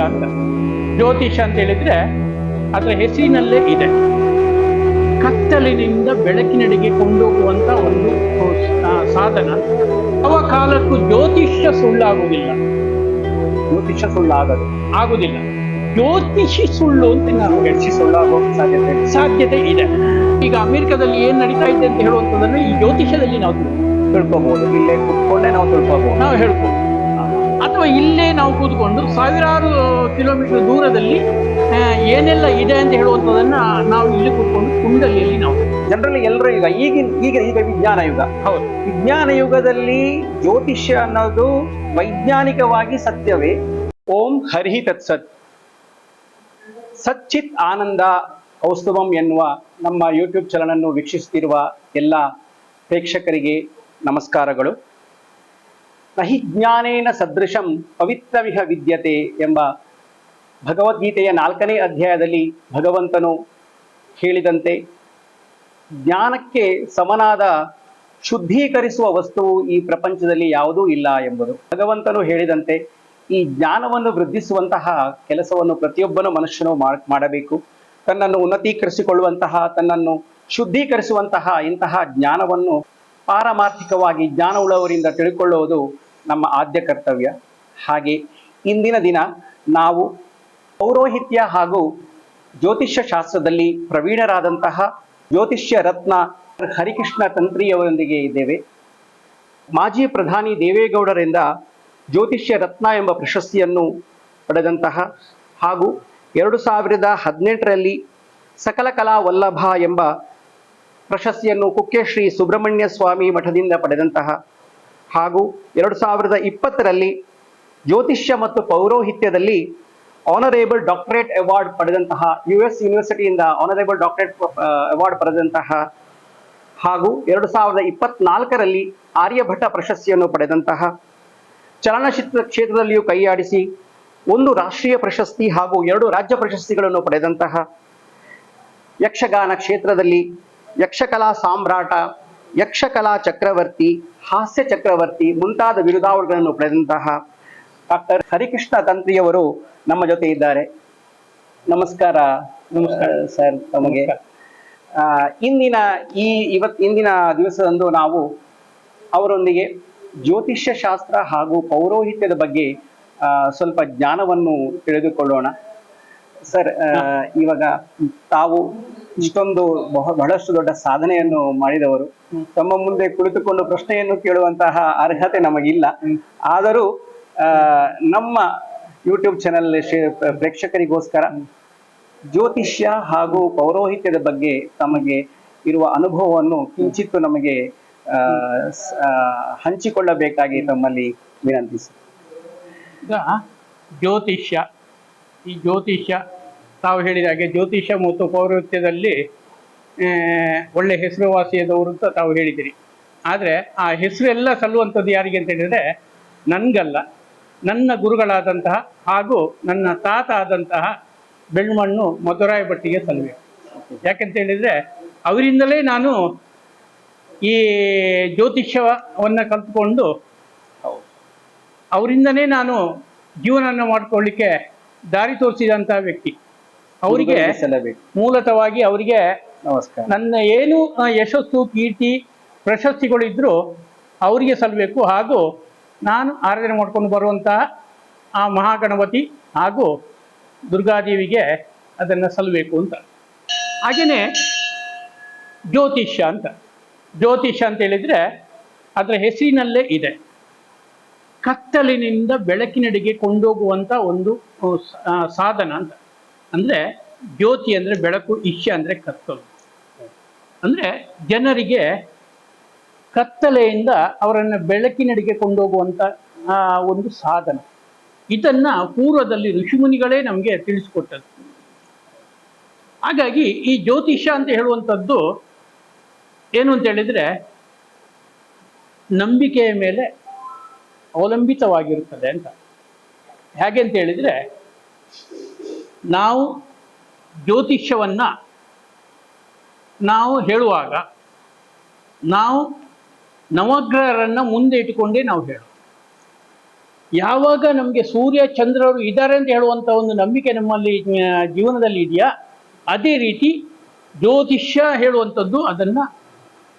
ಅಂತ ಜ್ಯೋತಿಷ ಅಂತ ಹೇಳಿದ್ರೆ ಅದರ ಹೆಸರಿನಲ್ಲೇ ಇದೆ. ಕತ್ತಲಿನಿಂದ ಬೆಳಕಿನಡೆಗೆ ಕೊಂಡೋಗುವಂತ ಒಂದು ಸಾಧನ. ಯಾವ ಕಾಲಕ್ಕೂ ಜ್ಯೋತಿಷ್ಯ ಸುಳ್ಳಾಗುವುದಿಲ್ಲ. ಜ್ಯೋತಿಷ್ಯ ಸುಳ್ಳಾಗದು. ಆಗುದಿಲ್ಲ ಜ್ಯೋತಿಷಿ ಸುಳ್ಳು ಅಂತ ನಾವು ಜ್ಯೋತಿಷಿ ಸುಳ್ಳಾಗುವ ಸಾಧ್ಯತೆ. ಸಾಧ್ಯತೆ ಇದೆ. ಈಗ ಅಮೆರಿಕದಲ್ಲಿ ಏನ್ ನಡೀತಾ ಇದೆ ಅಂತ ಹೇಳುವಂಥದ್ದನ್ನು ಈ ಜ್ಯೋತಿಷ್ಯದಲ್ಲಿ ನಾವು ತಿಳ್ಕೋಬಹುದು ಇಲ್ಲೇ ಕುತ್ಕೊಂಡೇ ನಾವು ತಿಳ್ಕೋಬಹುದು ನಾವು ಹೇಳ್ಬೋದು. ಅಥವಾ ಇಲ್ಲೇ ನಾವು ಕೂತ್ಕೊಂಡು ಸಾವಿರಾರು ಕಿಲೋಮೀಟರ್ ದೂರದಲ್ಲಿ ಏನೆಲ್ಲ ಇದೆ ಅಂತ ಹೇಳುವಂಥದ್ದನ್ನ ನಾವು ಇಲ್ಲಿ ಕೂತ್ಕೊಂಡು ಕುಂಡಲಿಯಲ್ಲಿ ನಾವು. ಜನರಲ್ಲಿ ಎಲ್ಲರೂ ಈಗ ಈಗಿನ ಈಗ ಈಗ ವಿಜ್ಞಾನ ಯುಗ. ಹೌದು. ವಿಜ್ಞಾನ ಯುಗದಲ್ಲಿ ಜ್ಯೋತಿಷ್ಯ ಅನ್ನೋದು ವೈಜ್ಞಾನಿಕವಾಗಿ ಸತ್ಯವೇ. ಓಂ ಹರಿ ತತ್ಸತ್ ಸಚ್ಚಿತ್ ಆನಂದ ಔಸ್ತವಂ ಎನ್ನುವ ನಮ್ಮ ಯೂಟ್ಯೂಬ್ ಚಾನಲನ್ನು ವೀಕ್ಷಿಸುತ್ತಿರುವ ಎಲ್ಲ ಪ್ರೇಕ್ಷಕರಿಗೆ ನಮಸ್ಕಾರಗಳು. ನಹಿ ಜ್ಞಾನೇನ ಸದೃಶಂ ಪವಿತ್ರವಿಹ ವಿದ್ಯತೆ ಎಂಬ ಭಗವದ್ಗೀತೆಯ ನಾಲ್ಕನೇ ಅಧ್ಯಾಯದಲ್ಲಿ ಭಗವಂತನು ಹೇಳಿದಂತೆ ಜ್ಞಾನಕ್ಕೆ ಸಮನಾದ ಶುದ್ಧೀಕರಿಸುವ ವಸ್ತುವು ಈ ಪ್ರಪಂಚದಲ್ಲಿ ಯಾವುದೂ ಇಲ್ಲ ಎಂಬುದು. ಭಗವಂತನು ಹೇಳಿದಂತೆ ಈ ಜ್ಞಾನವನ್ನು ವೃದ್ಧಿಸುವಂತಹ ಕೆಲಸವನ್ನು ಪ್ರತಿಯೊಬ್ಬನು ಮನುಷ್ಯನು ಮಾಡ್- ಮಾಡಬೇಕು. ತನ್ನನ್ನು ಉನ್ನತೀಕರಿಸಿಕೊಳ್ಳುವಂತಹ, ತನ್ನನ್ನು ಶುದ್ಧೀಕರಿಸುವಂತಹ ಇಂತಹ ಜ್ಞಾನವನ್ನು ಪಾರಮಾರ್ಥಿಕವಾಗಿ ಜ್ಞಾನವುಳ್ಳವರಿಂದ ತಿಳ್ಕೊಳ್ಳುವುದು ನಮ್ಮ ಆದ್ಯ ಕರ್ತವ್ಯ. ಹಾಗೆ ಇಂದಿನ ದಿನ ನಾವು ಪೌರೋಹಿತ್ಯ ಹಾಗೂ ಜ್ಯೋತಿಷ್ಯ ಶಾಸ್ತ್ರದಲ್ಲಿ ಪ್ರವೀಣರಾದಂತಹ ಜ್ಯೋತಿಷ್ಯ ರತ್ನ ಹರಿಕೃಷ್ಣ ತಂತ್ರಿಯವರೊಂದಿಗೆ ಇದ್ದೇವೆ. ಮಾಜಿ ಪ್ರಧಾನಿ ದೇವೇಗೌಡರಿಂದ ಜ್ಯೋತಿಷ್ಯ ರತ್ನ ಎಂಬ ಪ್ರಶಸ್ತಿಯನ್ನು ಪಡೆದಂತಹ ಹಾಗೂ ಎರಡು ಸಾವಿರದ ಹದಿನೆಂಟರಲ್ಲಿ ಸಕಲ ಕಲಾ ವಲ್ಲಭ ಎಂಬ ಪ್ರಶಸ್ತಿಯನ್ನು ಕುಕ್ಕೆ ಶ್ರೀ ಸುಬ್ರಹ್ಮಣ್ಯ ಸ್ವಾಮಿ ಮಠದಿಂದ ಪಡೆದಂತಹ ಹಾಗೂ ಎರಡು ಸಾವಿರದ ಇಪ್ಪತ್ತರಲ್ಲಿ ಜ್ಯೋತಿಷ್ಯ ಮತ್ತು ಪೌರೋಹಿತ್ಯದಲ್ಲಿ ಆನರೇಬಲ್ ಡಾಕ್ಟರೇಟ್ ಅವಾರ್ಡ್ ಪಡೆದಂತಹ ಯು ಎಸ್ ಯೂನಿವರ್ಸಿಟಿಯಿಂದ ಆನರೇಬಲ್ ಡಾಕ್ಟರೇಟ್ ಅವಾರ್ಡ್ ಪಡೆದಂತಹ ಹಾಗೂ ಎರಡು ಸಾವಿರದ ಇಪ್ಪತ್ನಾಲ್ಕರಲ್ಲಿ ಆರ್ಯಭಟ ಪ್ರಶಸ್ತಿಯನ್ನು ಪಡೆದಂತಹ ಚಲನಚಿತ್ರ ಕ್ಷೇತ್ರದಲ್ಲಿಯೂ ಕೈಯಾಡಿಸಿ ಒಂದು ರಾಷ್ಟ್ರೀಯ ಪ್ರಶಸ್ತಿ ಹಾಗೂ ಎರಡು ರಾಜ್ಯ ಪ್ರಶಸ್ತಿಗಳನ್ನು ಪಡೆದಂತಹ ಯಕ್ಷಗಾನ ಕ್ಷೇತ್ರದಲ್ಲಿ ಯಕ್ಷಕಲಾ ಸಾಮ್ರಾಟ, ಯಕ್ಷಕಲಾ ಚಕ್ರವರ್ತಿ ಹಾಸ್ಯ ಚಕ್ರವರ್ತಿ ಮುಂತಾದ ಬಿರುದಾವಳಿಗಳನ್ನು ಪಡೆದಂತಹ ಡಾಕ್ಟರ್ ಹರಿಕೃಷ್ಣ ತಂತ್ರಿಯವರು ನಮ್ಮ ಜೊತೆ ಇದ್ದಾರೆ. ನಮಸ್ಕಾರ ನಮಸ್ಕಾರ. ಸರ್ ತಮಗೆ. ಇಂದಿನ ಈ ಇವತ್ ಇಂದಿನ ದಿವಸದಂದು ನಾವು ಅವರೊಂದಿಗೆ ಜ್ಯೋತಿಷ್ಯ ಶಾಸ್ತ್ರ ಹಾಗೂ ಪೌರೋಹಿತ್ಯದ ಬಗ್ಗೆ ಸ್ವಲ್ಪ ಜ್ಞಾನವನ್ನು ತಿಳಿದುಕೊಳ್ಳೋಣ. ಸರ್ ಇವಾಗ ತಾವು ಇಷ್ಟೊಂದು ಬಹ- ಬಹಳಷ್ಟು ದೊಡ್ಡ ಸಾಧನೆಯನ್ನು ಮಾಡಿದವರು. ತಮ್ಮ ಮುಂದೆ ಕುಳಿತುಕೊಂಡು ಪ್ರಶ್ನೆಯನ್ನು ಕೇಳುವಂತಹ ಅರ್ಹತೆ ನಮಗಿಲ್ಲ. ಆದರೂ ನಮ್ಮ ಯೂಟ್ಯೂಬ್ ಚಾನೆಲ್ ಪ್ರೇಕ್ಷಕರಿಗೋಸ್ಕರ ಜ್ಯೋತಿಷ್ಯ ಹಾಗೂ ಪೌರೋಹಿತ್ಯದ ಬಗ್ಗೆ ತಮಗೆ ಇರುವ ಅನುಭವವನ್ನು ಕಿಂಚಿತ್ತು ನಮಗೆ ಹಂಚಿಕೊಳ್ಳಬೇಕಾಗಿ ತಮ್ಮಲ್ಲಿ ವಿನಂತಿಸಿ. ಜ್ಯೋತಿಷ್ಯ ಈ ಜ್ಯೋತಿಷ್ಯ ತಾವು ಹೇಳಿದ ಹಾಗೆ ಜ್ಯೋತಿಷ್ಯ ಮತ್ತು ಪೌರತ್ಯದಲ್ಲಿ ಒಳ್ಳೆ ಹೆಸರುವಾಸಿಯಾದವರು ಅಂತ ತಾವು ಹೇಳಿದಿರಿ ಆದರೆ ಆ ಹೆಸರೆಲ್ಲ ಸಲ್ಲುವಂಥದ್ದು ಯಾರಿಗೆ ಅಂತ ಹೇಳಿದರೆ, ನನಗಲ್ಲ, ನನ್ನ ಗುರುಗಳಾದಂತಹ ಹಾಗೂ ನನ್ನ ತಾತ ಆದಂತಹ ಬೆಳ್ಮಣ್ಣು ಮಧುರಾಯ ಭಟ್ಟಿಗೆ ಸಲ್ಲಬೇಕು ಯಾಕೆಂತ ಹೇಳಿದರೆ, ಅವರಿಂದಲೇ ನಾನು ಈ ಜ್ಯೋತಿಷ್ಯವನ್ನು ಕಲ್ತ್ಕೊಂಡು ಅವರಿಂದನೇ ನಾನು ಜೀವನವನ್ನು ಮಾಡಿಕೊಳ್ಳಿಕ್ಕೆ ದಾರಿ ತೋರಿಸಿದಂಥ ವ್ಯಕ್ತಿ. ಅವರಿಗೆ ಸಲ್ಲಬೇಕು ಮೂಲತವಾಗಿ ಅವರಿಗೆ ನಮಸ್ಕಾರ. ನನ್ನ ಏನು ಯಶಸ್ಸು ಕೀರ್ತಿ ಪ್ರಶಸ್ತಿಗಳಿದ್ರು ಅವರಿಗೆ ಸಲ್ಲಬೇಕು ಹಾಗೂ ನಾನು ಆರಾಧನೆ ಮಾಡ್ಕೊಂಡು ಬರುವಂತಹ ಆ ಮಹಾಗಣಪತಿ ಹಾಗೂ ದುರ್ಗಾದೇವಿಗೆ ಅದನ್ನು ಸಲ್ಲಬೇಕು ಅಂತ. ಹಾಗೆಯೇ ಜ್ಯೋತಿಷ್ಯ ಅಂತ. ಜ್ಯೋತಿಷ್ಯ ಅಂತ ಹೇಳಿದರೆ ಅದರ ಹೆಸರಿನಲ್ಲೇ ಇದೆ. ಕತ್ತಲಿನಿಂದ ಬೆಳಕಿನಡೆಗೆ ಕೊಂಡೋಗುವಂಥ ಒಂದು ಸಾಧನ ಅಂತ. ಅಂದರೆ ಜ್ಯೋತಿ ಅಂದ್ರೆ ಬೆಳಕು ಇಷ್ಯ ಅಂದ್ರೆ ಕತ್ತಲು. ಅಂದ್ರೆ ಜನರಿಗೆ ಕತ್ತಲೆಯಿಂದ ಅವರನ್ನು ಬೆಳಕಿನಡೆಗೆ ಕೊಂಡೋಗುವಂಥ ಆ, ಒಂದು ಸಾಧನ. ಇದನ್ನ ಪೂರ್ವದಲ್ಲಿ ಋಷಿಮುನಿಗಳೇ ನಮಗೆ ತಿಳಿಸ್ಕೊಟ್ಟದ್ದು. ಹಾಗಾಗಿ ಈ ಜ್ಯೋತಿಷ ಅಂತ ಹೇಳುವಂಥದ್ದು ಏನು ಅಂತ ಹೇಳಿದ್ರೆ ನಂಬಿಕೆಯ ಮೇಲೆ ಅವಲಂಬಿತವಾಗಿರುತ್ತದೆ ಅಂತ. ಹೇಗೆ ಅಂತ ಹೇಳಿದ್ರೆ ನಾವು ಜ್ಯೋತಿಷ್ಯವನ್ನು ನಾವು ಹೇಳುವಾಗ ನಾವು ನವಗ್ರಹರನ್ನು ಮುಂದೆ ಇಟ್ಟುಕೊಂಡೇ ನಾವು ಹೇಳು ಯಾವಾಗ ನಮಗೆ ಸೂರ್ಯ ಚಂದ್ರರು ಇದ್ದಾರೆ ಅಂತ ಹೇಳುವಂಥ ಒಂದು ನಂಬಿಕೆ ನಮ್ಮಲ್ಲಿ ಜೀವನದಲ್ಲಿ ಇದೆಯಾ? ಅದೇ ರೀತಿ ಜ್ಯೋತಿಷ್ಯ ಹೇಳುವಂಥದ್ದು ಅದನ್ನು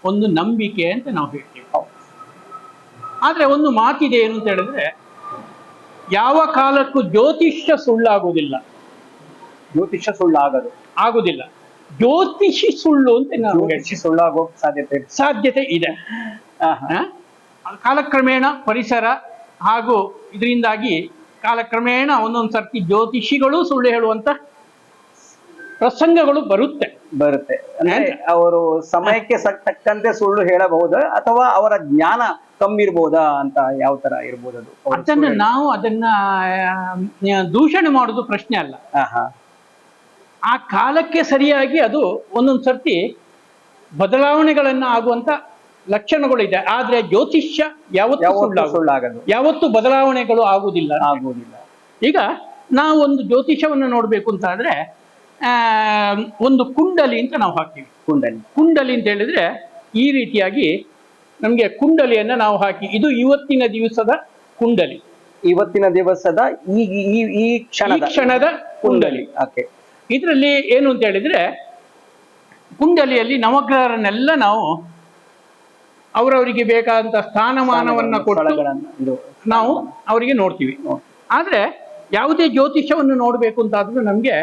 ಒಂದು ನಂಬಿಕೆ ಅಂತ ನಾವು ಹೇಳ್ತೀವಿ. ಆದರೆ ಒಂದು ಮಾತಿದೆ ಏನು ಅಂತ ಹೇಳಿದ್ರೆ, ಯಾವ ಕಾಲಕ್ಕೂ ಜ್ಯೋತಿಷ್ಯ ಸುಳ್ಳಾಗುವುದಿಲ್ಲ ಜ್ಯೋತಿಷ್ಯ ಸುಳ್ಳಾಗದು. ಆಗುದಿಲ್ಲ. ಜ್ಯೋತಿಷಿ ಸುಳ್ಳು ಅಂತ ನಾವು ಜ್ಯೋತಿಷಿ ಸುಳ್ಳಾಗೋ ಸಾಧ್ಯತೆ ಇದೆ. ಸಾಧ್ಯತೆ ಇದೆ. ಆಹಾ. ಕಾಲಕ್ರಮೇಣ ಪರಿಸರ ಹಾಗೂ ಇದರಿಂದಾಗಿ ಕಾಲಕ್ರಮೇಣ ಒಂದೊಂದು ಸರ್ತಿ ಜ್ಯೋತಿಷಿಗಳು ಸುಳ್ಳು ಹೇಳುವಂತ ಪ್ರಸಂಗಗಳು ಬರುತ್ತೆ. ಬರುತ್ತೆ. ಅಂದ್ರೆ? ಅವರು ಸಮಯಕ್ಕೆ ಸ- ತಕ್ಕಂತೆ ಸುಳ್ಳು ಹೇಳಬಹುದು ಅಥವಾ ಅವರ ಜ್ಞಾನ ಕಮ್ಮಿ ಇರ್ಬೋದಾ ಅಂತ ಯಾವ ತರ ಇರ್ಬೋದು ಅದು? ಅವ್ರು ಅದನ್ನ ಸುಳ್ಳು ಹೇಳಿ- ನಾವು ಅದನ್ನ ಆ, ದೂಷಣೆ ಮಾಡುದು ಪ್ರಶ್ನೆ ಅಲ್ಲ. ಆಹಾ. ಆ ಕಾಲಕ್ಕೆ ಸರಿಯಾಗಿ ಅದು ಒಂದೊಂದು ಸರ್ತಿ ಬದಲಾವಣೆಗಳನ್ನ ಆಗುವಂತ ಲಕ್ಷಣಗಳಿದೆ. ಆದ್ರೆ ಜ್ಯೋತಿಷ್ಯ ಯಾವತ್ತು ಯಾವತ್ತು ಸುಳ್ಳಾಗು ಸುಳ್ಳಾಗದು. ಯಾವತ್ತೂ ಬದಲಾವಣೆಗಳು ಆಗುವುದಿಲ್ಲ. ಆಗುವುದಿಲ್ಲ. ಈಗ ನಾವು ಒಂದು ಜ್ಯೋತಿಷವನ್ನು ನೋಡ್ಬೇಕು ಅಂತ ಆದ್ರೆ ಆ, ಒಂದು ಕುಂಡಲಿ ಅಂತ ನಾವು ಹಾಕ್ತೀವಿ. ಕುಂಡಲಿ. ಕುಂಡಲಿ ಅಂತ ಹೇಳಿದ್ರೆ ಈ ರೀತಿಯಾಗಿ ನಮಗೆ ಕುಂಡಲಿಯನ್ನ ನಾವು ಹಾಕಿ ಇದು ಇವತ್ತಿನ ದಿವಸದ ಕುಂಡಲಿ. ಇವತ್ತಿನ ದಿವಸದ ಈ ಈ ಈ ಈ ಕ್ಷಣದ ಕ್ಷಣದ ಕುಂಡಲಿ. ಓಕೆ. ಇದರಲ್ಲಿ ಏನು ಅಂತ ಹೇಳಿದ್ರೆ ಕುಂಡಲಿಯಲ್ಲಿ ನವಗ್ರಹರನ್ನೆಲ್ಲ ನಾವು ಅವರವರಿಗೆ ಬೇಕಾದಂತ ಸ್ಥಾನಮಾನವನ್ನು ಕೊಟ್ಟು ನಾವು ಅವರಿಗೆ ನೋಡ್ತೀವಿ. ಆದರೆ ಯಾವುದೇ ಜ್ಯೋತಿಷ್ಯವನ್ನು ನೋಡಬೇಕು ಅಂತಾದರೂ ನಮಗೆ ನಮ್ಗೆ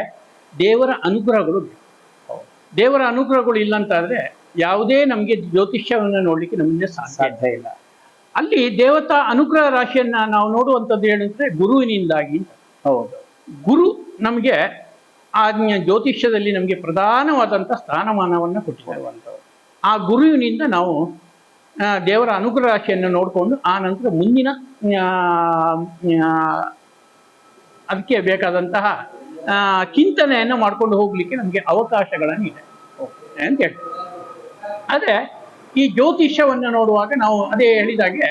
ದೇವರ ಅನುಗ್ರಹಗಳು ದೇವರ ಅನುಗ್ರಹಗಳು ಇಲ್ಲ ಅಂತ ಆದ್ರೆ ಯಾವುದೇ ನಮಗೆ ಜ್ಯೋತಿಷ್ಯವನ್ನು ನೋಡಲಿಕ್ಕೆ ನಮಗೆ ಸಾಧ್ಯ ಇಲ್ಲ. ಸಾಧ್ಯ ಇಲ್ಲ. ಅಲ್ಲಿ ದೇವತಾ ಅನುಗ್ರಹ ರಾಶಿಯನ್ನ ನಾವು ನೋಡುವಂಥದ್ದು ಏನಂದ್ರೆ ಗುರುವಿನಿಂದಾಗಿ ಹೌದು. ಗುರು ನಮಗೆ ಆ ಜ್ಯೋತಿಷ್ಯದಲ್ಲಿ ನಮಗೆ ಪ್ರಧಾನವಾದಂಥ ಸ್ಥಾನಮಾನವನ್ನು ಕೊಟ್ಟಿರುವಂಥವ್ರು ಆ ಗುರುವಿನಿಂದ ನಾವು ದೇವರ ಅನುಗ್ರಹ ರಾಶಿಯನ್ನು ನೋಡಿಕೊಂಡು ಆ ನಂತರ ಮುಂದಿನ ಅದಕ್ಕೆ ಬೇಕಾದಂತಹ ಚಿಂತನೆಯನ್ನು ಮಾಡ್ಕೊಂಡು ಹೋಗ್ಲಿಕ್ಕೆ ನಮಗೆ ಅವಕಾಶಗಳನ್ನು ಇದೆ. ಅಂತ ಹೇಳಿ ಆದರೆ ಈ ಜ್ಯೋತಿಷ್ಯವನ್ನು ನೋಡುವಾಗ ನಾವು ಅದೇ ಹೇಳಿದಾಗೆ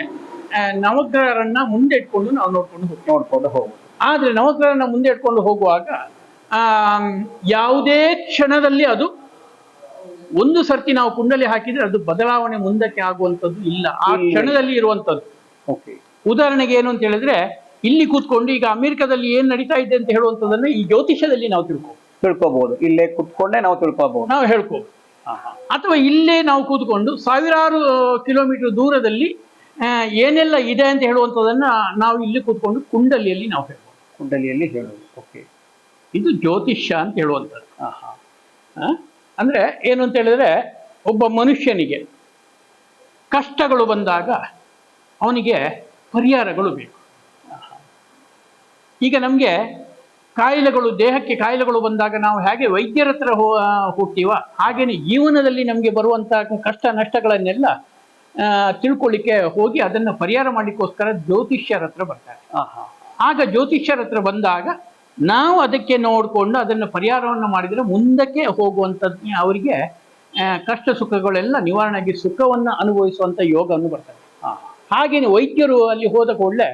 ನವಗ್ರಹರನ್ನ ಮುಂದೆ ಇಟ್ಕೊಂಡು ನಾವು ನೋಡಿಕೊಂಡು ನೋಡ್ಕೊಂಡು ಆದರೆ ನವಗ್ರಹನ ಮುಂದೆ ಇಟ್ಕೊಂಡು ಹೋಗುವಾಗ ಯಾವುದೇ ಕ್ಷಣದಲ್ಲಿ ಅದು ಒಂದು ಸರ್ತಿ ನಾವು ಕುಂಡಲಿ ಹಾಕಿದ್ರೆ ಅದು ಬದಲಾವಣೆ ಮುಂದಕ್ಕೆ ಆಗುವಂಥದ್ದು ಇಲ್ಲ. ಆ ಕ್ಷಣದಲ್ಲಿ ಇರುವಂಥದ್ದು. ಉದಾಹರಣೆಗೆ ಏನು ಅಂತ ಹೇಳಿದ್ರೆ ಇಲ್ಲಿ ಕೂತ್ಕೊಂಡು ಈಗ ಅಮೆರಿಕದಲ್ಲಿ ಏನ್ ನಡೀತಾ ಇದೆ ಅಂತ ಹೇಳುವಂಥದ್ದನ್ನ ಈ ಜ್ಯೋತಿಷ್ಯದಲ್ಲಿ ನಾವು ತಿಳ್ಕೊ ತಿಳ್ಕೋಬಹುದು ಇಲ್ಲೇ ಕೂತ್ಕೊಂಡೆ ನಾವು ತಿಳ್ಕೋಬಹುದು ನಾವು ಹೇಳ್ಕೋಬಹುದು ಅಥವಾ ಇಲ್ಲೇ ನಾವು ಕೂತ್ಕೊಂಡು ಸಾವಿರಾರು ಕಿಲೋಮೀಟರ್ ದೂರದಲ್ಲಿ ಏನೆಲ್ಲ ಇದೆ ಅಂತ ಹೇಳುವಂಥದ್ದನ್ನ ನಾವು ಇಲ್ಲಿ ಕೂತ್ಕೊಂಡು ಕುಂಡಲಿಯಲ್ಲಿ ನಾವು ಹೇಳ್ಬೋದು. ಕುಂಡಲಿಯಲ್ಲಿ ಹೇಳೋದು. ಓಕೆ ಇದು ಜ್ಯೋತಿಷ್ಯ ಅಂತ ಹೇಳುವಂಥದ್ದು. ಅಂದರೆ ಏನು ಅಂತ ಹೇಳಿದ್ರೆ ಒಬ್ಬ ಮನುಷ್ಯನಿಗೆ ಕಷ್ಟಗಳು ಬಂದಾಗ ಅವನಿಗೆ ಪರಿಹಾರಗಳು ಬೇಕು. ಈಗ ನಮಗೆ ಕಾಯಿಲೆಗಳು ದೇಹಕ್ಕೆ ಕಾಯಿಲೆಗಳು ಬಂದಾಗ ನಾವು ಹೇಗೆ ವೈದ್ಯರ ಹತ್ರ ಹೋ ಹೋಗ್ತೀವ ಹಾಗೇನೆ ಜೀವನದಲ್ಲಿ ನಮಗೆ ಬರುವಂತಹ ಕಷ್ಟ ನಷ್ಟಗಳನ್ನೆಲ್ಲ ತಿಳ್ಕೊಳ್ಳಿಕ್ಕೆ ಹೋಗಿ ಅದನ್ನು ಪರಿಹಾರ ಮಾಡಲಿಕ್ಕೋಸ್ಕರ ಜ್ಯೋತಿಷ್ಯರ ಹತ್ರ ಬರ್ತಾರೆ. ಆಗ ಜ್ಯೋತಿಷ್ಯರ ಹತ್ರ ಬಂದಾಗ ನಾವು ಅದಕ್ಕೆ ನೋಡಿಕೊಂಡು ಅದನ್ನು ಪರಿಹಾರವನ್ನು ಮಾಡಿದರೆ ಮುಂದಕ್ಕೆ ಹೋಗುವಂಥದ್ದು ಅವರಿಗೆ ಕಷ್ಟ ಸುಖಗಳೆಲ್ಲ ನಿವಾರಣೆಗೆ ಸುಖವನ್ನು ಅನುಭವಿಸುವಂಥ ಯೋಗವನ್ನು ಬರ್ತಾರೆ ಹಾಗೆಯೇ ವೈದ್ಯರು ಅಲ್ಲಿ ಹೋದ ಕೂಡಲೇ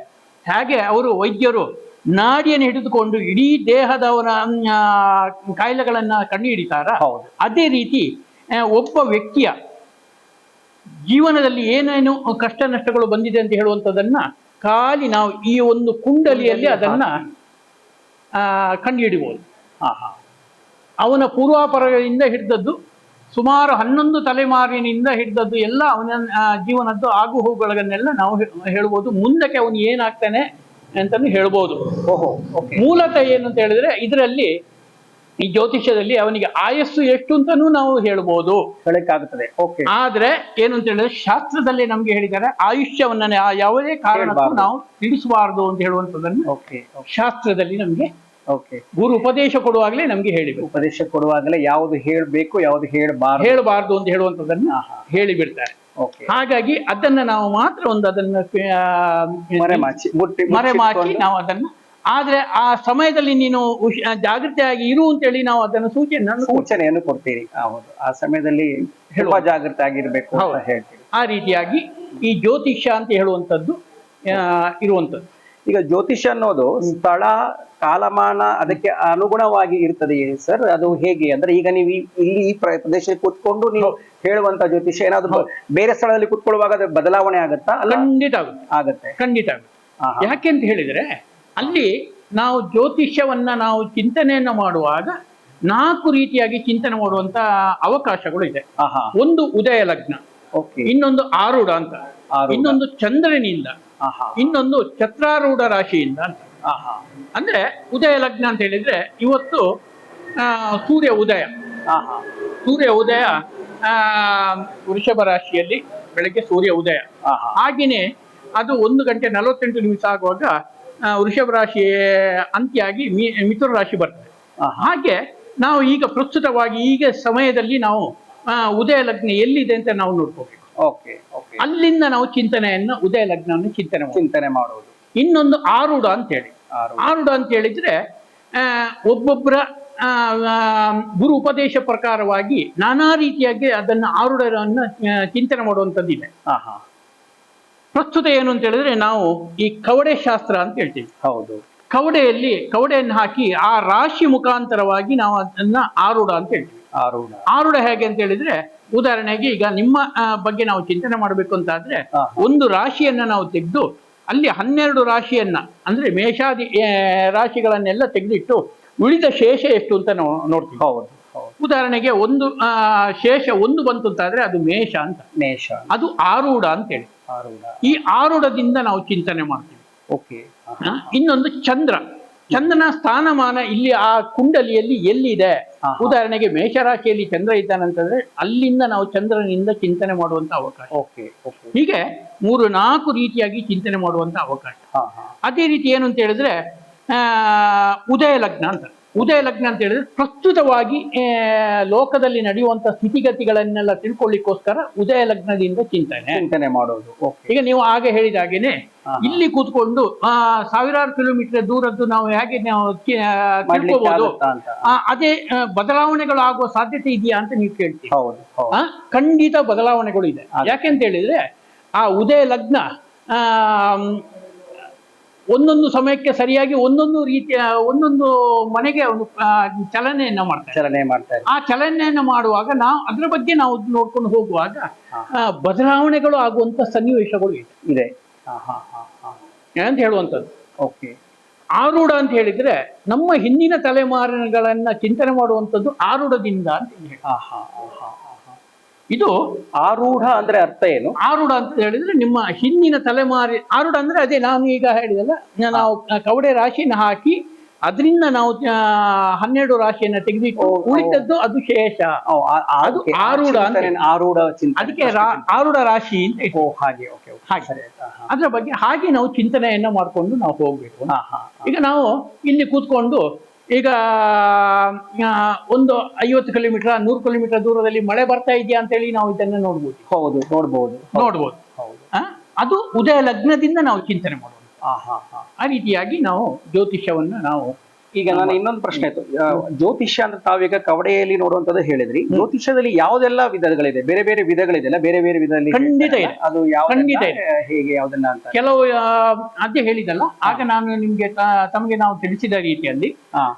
ಹೇಗೆ ಅವರು ವೈದ್ಯರು ನಾಡಿಯನ್ನು ಹಿಡಿದುಕೊಂಡು ಇಡೀ ದೇಹದವರ ಕಾಯಿಲೆಗಳನ್ನು ಕಾಯಿಲೆಗಳನ್ನ ಕಂಡು ಹಿಡಿತಾರ ಹೌದು. ಅದೇ ರೀತಿ ಒಬ್ಬ ವ್ಯಕ್ತಿಯ ಜೀವನದಲ್ಲಿ ಏನೇನು ಕಷ್ಟ ನಷ್ಟಗಳು ಬಂದಿದೆ ಅಂತ ಹೇಳುವಂಥದ್ದನ್ನು ಖಾಲಿ ನಾವು ಈ ಒಂದು ಕುಂಡಲಿಯಲ್ಲಿ ಅದನ್ನ ಆ, ಹಾಂ ಆಹಾ. ಅವನ ಪೂರ್ವಾಪರಗಳಿಂದ ಹಿಡಿದದ್ದು ಸುಮಾರು ಹನ್ನೊಂದು ತಲೆಮಾರಿನಿಂದ ಹಿಡಿದದ್ದು ಎಲ್ಲ ಅವನ ಜೀವನದ್ದು ಆಗು ಹೋಗುಗಳನ್ನೆಲ್ಲ ನಾವು ಹೇ- ಹೇಳ್ಬೋದು. ಮುಂದಕ್ಕೆ ಅವನು ಏನಾಗ್ತಾನೆ ಅಂತಲೂ ಹೇಳ್ಬೋದು. ಓಹೋ ಓಕೆ. ಮೂಲತಃ ಏನು ಅಂತ ಹೇಳಿದ್ರೆ ಇದರಲ್ಲಿ ಈ ಜ್ಯೋತಿಷ್ಯದಲ್ಲಿ ಅವನಿಗೆ ಆಯಸ್ಸು ಎಷ್ಟು ಅಂತಾನೂ ನಾವು ಹೇಳ್ಬೋದು. ಹೇಳಕ್ಕಾಗುತ್ತದೆ. ಓಕೆ. ಆದ್ರೆ ಏನು ಅಂತ ಹೇಳಿದ್ರೆ ಶಾಸ್ತ್ರದಲ್ಲಿ ನಮ್ಗೆ ಹೇಳಿದ್ದಾರೆ ಆಯುಷ್ಯವನ್ನ ಯಾವುದೇ ಕಾರಣಕ್ಕೂ ನಾವು ತಿಳಿಸಬಾರದು ಅಂತ ಹೇಳುವಂಥದ್ದನ್ನು ಓಕೆ. ಶಾಸ್ತ್ರದಲ್ಲಿ ನಮ್ಗೆ ಓಕೆ ಗುರು ಉಪದೇಶ ಕೊಡುವಾಗಲೇ ನಮ್ಗೆ ಹೇಳಿಬೇಕು ಉಪದೇಶ ಕೊಡುವಾಗಲೇ ಯಾವುದು ಹೇಳಬೇಕು ಯಾವುದು ಹೇಳಬಾರದು. ಹೇಳಬಾರ್ದು ಅಂತ ಹೇಳುವಂಥದ್ದನ್ನ ಹೇಳಿಬಿಡ್ತಾರೆ. ಹಾಗಾಗಿ ಅದನ್ನ ನಾವು ಮಾತ್ರ ಒಂದು ಅದನ್ನ ಮರೆಮಾಚಿ ಮರೆಮಾಚಿ ನಾವು ಅದನ್ನ ಆದ್ರೆ ಆ ಸಮಯದಲ್ಲಿ ನೀನು ಜಾಗೃತಿಯಾಗಿ ಇರು ಅಂತೇಳಿ ನಾವು ಅದನ್ನು ಸೂಚನೆ. ಸೂಚನೆಯನ್ನು ಕೊಡ್ತೀರಿ. ಹೌದು. ಆ ಸಮಯದಲ್ಲಿ ಹೇಳುವ. ಜಾಗೃತಿ ಆಗಿರ್ಬೇಕು ಅಂತ ಹೇಳ್ತೀವಿ ಆ ರೀತಿಯಾಗಿ ಈ ಜ್ಯೋತಿಷ್ಯ ಅಂತ ಹೇಳುವಂಥದ್ದು ಇರುವಂಥದ್ದು. ಈಗ ಜ್ಯೋತಿಷ್ಯ ಅನ್ನೋದು ಸ್ಥಳ ಕಾಲಮಾನ ಅದಕ್ಕೆ ಅನುಗುಣವಾಗಿ ಇರ್ತದೆಯೇ ಸರ್ ಅದು ಹೇಗೆ? ಅಂದ್ರೆ ಈಗ ನೀವು ಇಲ್ಲಿ ಈ ಪ್ರ- ಪ್ರದೇಶದಲ್ಲಿ ಕೂತ್ಕೊಂಡು ನೀವು ಹೇಳುವಂತ ಜ್ಯೋತಿಷ ಏನಾದ್ರು ಬೇರೆ ಸ್ಥಳದಲ್ಲಿ ಕೂತ್ಕೊಳ್ಳುವಾಗ ಅದು ಬದಲಾವಣೆ ಆಗತ್ತಾ? ಖಂಡಿತ ಆಗುತ್ತೆ. ಖಂಡಿತ ಆಗುತ್ತೆ. ಯಾಕೆ ಅಂತ ಹೇಳಿದ್ರೆ ಅಲ್ಲಿ ನಾವು ಜ್ಯೋತಿಷ್ಯವನ್ನ ನಾವು ಚಿಂತನೆಯನ್ನ ಮಾಡುವಾಗ ನಾಲ್ಕು ರೀತಿಯಾಗಿ ಚಿಂತನೆ ಮಾಡುವಂತ ಅವಕಾಶಗಳು ಇದೆ. ಆಹಾ. ಒಂದು ಉದಯ ಲಗ್ನ ಓಕೆ. ಇನ್ನೊಂದು ಆರೂಢ ಅಂತ. ಇನ್ನೊಂದು ಚಂದ್ರನಿಂದ ಆಹಾ. ಇನ್ನೊಂದು ಚತ್ರಾರೂಢ ರಾಶಿಯಿಂದ ಅಂತ. ಆಹಾ. ಅಂದ್ರೆ ಉದಯ ಲಗ್ನ ಅಂತ ಹೇಳಿದ್ರೆ ಇವತ್ತು ಸೂರ್ಯ ಉದಯ. ಆಹಾ ಸೂರ್ಯ ಉದಯ ವೃಷಭ ರಾಶಿಯಲ್ಲಿ ಬೆಳಗ್ಗೆ ಸೂರ್ಯ ಉದಯ. ಹಾಗೆಯೇ ಅದು ಒಂದು ಗಂಟೆ ನಲವತ್ತೆಂಟು ನಿಮಿಷ ಆಗುವಾಗ ವೃಷಭ ರಾಶಿ ಅಂತ್ಯಾಗಿ ಮಿ ಮಿಥುನ ರಾಶಿ ಬರ್ತದೆ. ಹಾಗೆ ನಾವು ಈಗ ಪ್ರಸ್ತುತವಾಗಿ ಈಗ ಸಮಯದಲ್ಲಿ ನಾವು ಉದಯ ಲಗ್ನ ಎಲ್ಲಿದೆ ಅಂತ ನಾವು ನೋಡ್ಕೋಬೇಕು. ಓಕೆ ಅಲ್ಲಿಂದ ನಾವು ಚಿಂತನೆಯನ್ನು ಉದಯ ಲಗ್ನವನ್ನು ಚಿಂತನೆ ಚಿಂತನೆ ಮಾಡುವುದು ಇನ್ನೊಂದು ಆರೂಢ ಅಂತೇಳಿ ಆರು. ಆರುಡ ಅಂತ ಹೇಳಿದ್ರೆ ಆ, ಒಬ್ಬೊಬ್ಬರ ಗುರು ಉಪದೇಶ ಪ್ರಕಾರವಾಗಿ ನಾನಾ ರೀತಿಯಾಗಿ ಅದನ್ನು ಆರುಡರನ್ನ ಆ, ಚಿಂತನೆ ಮಾಡುವಂಥದ್ದಿದೆ. ಪ್ರಸ್ತುತ ಏನು ಅಂತ ಹೇಳಿದ್ರೆ ನಾವು ಈ ಕವಡೆ ಶಾಸ್ತ್ರ ಅಂತ ಹೇಳ್ತೀವಿ. ಹೌದು. ಕವಡೆಯಲ್ಲಿ ಕವಡೆಯನ್ನು ಹಾಕಿ ಆ ರಾಶಿ ಮುಖಾಂತರವಾಗಿ ನಾವು ಅದನ್ನ ಆರುಡ ಅಂತ ಹೇಳ್ತೀವಿ. ಆರೂಢ ಆರುಡ ಹೇಗೆ ಅಂತ ಹೇಳಿದ್ರೆ ಉದಾಹರಣೆಗೆ ಈಗ ನಿಮ್ಮ ಬಗ್ಗೆ ನಾವು ಚಿಂತನೆ ಮಾಡಬೇಕು ಅಂತ ಆದ್ರೆ ಒಂದು ರಾಶಿಯನ್ನ ನಾವು ತೆಗೆದು ಅಲ್ಲಿ ಹನ್ನೆರಡು ರಾಶಿಯನ್ನ ಅಂದ್ರೆ ಮೇಷಾದಿ ರಾಶಿಗಳನ್ನೆಲ್ಲ ತೆಗೆದಿಟ್ಟು ಉಳಿದ ಶೇಷ ಎಷ್ಟು ಅಂತ ನಾವು ನೋಡ್ತೀವಿ. ಹೌದು ಉದಾಹರಣೆಗೆ ಒಂದು ಆ, ಶೇಷ ಒಂದು ಬಂತು ಅಂತ ಆದ್ರೆ ಅದು ಮೇಷ ಅಂತ. ಮೇಷ. ಅದು ಆರೂಢ ಅಂತೇಳಿ ಆರೂಢ. ಈ ಆರೂಢದಿಂದ ನಾವು ಚಿಂತನೆ ಮಾಡ್ತೀವಿ. ಓಕೆ. ಇನ್ನೊಂದು ಚಂದ್ರ. ಚಂದ್ರನ ಸ್ಥಾನಮಾನ ಇಲ್ಲಿ ಆ ಕುಂಡಲಿಯಲ್ಲಿ ಎಲ್ಲಿದೆ. ಉದಾಹರಣೆಗೆ ಮೇಷರಾಶಿಯಲ್ಲಿ ಚಂದ್ರ ಇದ್ದಾನಂತಂದ್ರೆ ಅಲ್ಲಿಂದ ನಾವು ಚಂದ್ರನಿಂದ ಚಿಂತನೆ ಮಾಡುವಂತ ಅವಕಾಶ. ಹೀಗೆ ಮೂರು ನಾಲ್ಕು ರೀತಿಯಾಗಿ ಚಿಂತನೆ ಮಾಡುವಂತ ಅವಕಾಶ. ಅದೇ ರೀತಿ ಏನು ಅಂತ ಹೇಳಿದ್ರೆ ಆ, ಉದಯ ಲಗ್ನ ಅಂತ. ಉದಯ ಲಗ್ನ ಅಂತ ಹೇಳಿದ್ರೆ ಪ್ರಸ್ತುತವಾಗಿ ಲೋಕದಲ್ಲಿ ನಡೆಯುವಂತ ಸ್ಥಿತಿಗತಿಗಳನ್ನೆಲ್ಲ ತಿಳ್ಕೊಳ್ಳಿಕ್ಕೋಸ್ಕರ ಉದಯ ಲಗ್ನದಿಂದ ಚಿಂತನೆ. ಚಿಂತನೆ ಮಾಡೋದು ಈಗ ನೀವು ಹಾಗೆ ಹೇಳಿದ ಹಾಗೇನೆ ಇಲ್ಲಿ ಕೂತ್ಕೊಂಡು ಆ ಸಾವಿರಾರು ಕಿಲೋಮೀಟರ್ ದೂರದ್ದು ನಾವು ಹೇಗೆ ನಾವು ಅದೇ ಬದಲಾವಣೆಗಳು ಆಗುವ ಸಾಧ್ಯತೆ ಇದೆಯಾ ಅಂತ ನೀವು ಕೇಳ್ತೀವಿ ಖಂಡಿತ ಬದಲಾವಣೆಗಳು ಇದೆ. ಯಾಕೆಂತ ಹೇಳಿದ್ರೆ ಆ ಉದಯ ಲಗ್ನ ಒಂದೊಂದು ಸಮಯಕ್ಕೆ ಸರಿಯಾಗಿ ಒಂದೊಂದು ರೀತಿಯ ಒಂದೊಂದು ಮನೆಗೆ ಅವನು ಚಲನೆಯನ್ನ ಮಾಡ್ತಾರೆ ಚಲನೆ ಮಾಡ್ತಾರೆ ಆ ಚಲನೆಯನ್ನ ಮಾಡುವಾಗ ನಾವು ಅದ್ರ ಬಗ್ಗೆ ನಾವು ನೋಡ್ಕೊಂಡು ಹೋಗುವಾಗ ಬದಲಾವಣೆಗಳು ಆಗುವಂತ ಸನ್ನಿವೇಶಗಳು ಇದೆ. ಅಂತ ಹೇಳುವಂಥದ್ದು? ಓಕೆ. ಆರೂಢ ಅಂತ ಹೇಳಿದ್ರೆ ನಮ್ಮ ಹಿಂದಿನ ತಲೆಮಾರುಗಳನ್ನ ಚಿಂತನೆ ಮಾಡುವಂಥದ್ದು ಆರೂಢದಿಂದ ಅಂತ ಹೇಳಿ. ಇದು ಆರೂಢ ಅಂದ್ರೆ ಅರ್ಥ ಏನು? ಆರೂಢ ಅಂತ ಹೇಳಿದ್ರೆ ನಿಮ್ಮ ಹಿಂದಿನ ತಲೆಮಾರಿ ಆರೂಢ ಅಂದ್ರೆ ಅದೇ ನಾನು ಈಗ ಹೇಳಿದಲ್ಲ ನಾವು ಕವಡೆ ರಾಶಿನ ಹಾಕಿ ಅದರಿಂದ ನಾವು ಹನ್ನೆರಡು ರಾಶಿಯನ್ನ ತೆಗೆದಿಟ್ಟು. ಉಳಿದದ್ದು ಅದು ಶೇಷ. ಅದು ಆರೂಢ ಅಂದ್ರೆ ಆರೂಢ ಅದಕ್ಕೆ ಆರೂಢ ರಾಶಿ ಅಂತ ಹಾಗೆ ಹಾಗೆ. ಅದ್ರ ಬಗ್ಗೆ ಹಾಗೆ ನಾವು ಚಿಂತನೆಯನ್ನ ಮಾಡ್ಕೊಂಡು ನಾವು ಹೋಗ್ಬೇಕು. ಈಗ ನಾವು ಇಲ್ಲಿ ಕೂತ್ಕೊಂಡು ಈಗ ಒಂದು ಐವತ್ತು ಕಿಲೋಮೀಟರ್ ನೂರು ಕಿಲೋಮೀಟರ್ ದೂರದಲ್ಲಿ ಮಳೆ ಬರ್ತಾ ಇದೆಯಾ ಅಂತೇಳಿ ನಾವು ಇದನ್ನ ನೋಡ್ಬೋದು ಹೌದು ನೋಡ್ಬೋದು. ನೋಡ್ಬೋದು? ಅದು ಉದಯ ಲಗ್ನದಿಂದ ನಾವು ಚಿಂತನೆ ಹಾ ಆ ರೀತಿಯಾಗಿ ನಾವು ಜ್ಯೋತಿಷ್ಯವನ್ನು ನಾವು ಈಗ ನಾನು ಇನ್ನೊಂದು ಪ್ರಶ್ನೆ ಆಯ್ತು. ಜ್ಯೋತಿಷ್ಯ ಅಂದ್ರೆ ತಾವೀಗ ಕವಡೆಯಲ್ಲಿ ನೋಡುವಂತದ್ದು ಹೇಳಿದ್ರಿ. ಜ್ಯೋತಿಷ್ಯದಲ್ಲಿ ಯಾವ್ದೆಲ್ಲ ವಿಧಗಳಿದೆ? ಬೇರೆ ಬೇರೆ ವಿಧಗಳಿದೆಲ್ಲ ಬೇರೆ ಬೇರೆ ವಿಧದಲ್ಲಿ ಖಂಡಿತ ಇದೆ. ಅದು ಯಾವ ಖಂಡಿತ ಇದೆ. ಹೇಗೆ ಯಾವ್ದನ್ನ ಅಂತ. ಕೆಲವು ಅದೇ ಹೇಳಿದಲ್ಲ ಆಗ ನಾನು ನಿಮ್ಗೆ ತಮಗೆ ನಾವು ತಿಳಿಸಿದ ರೀತಿಯಲ್ಲಿ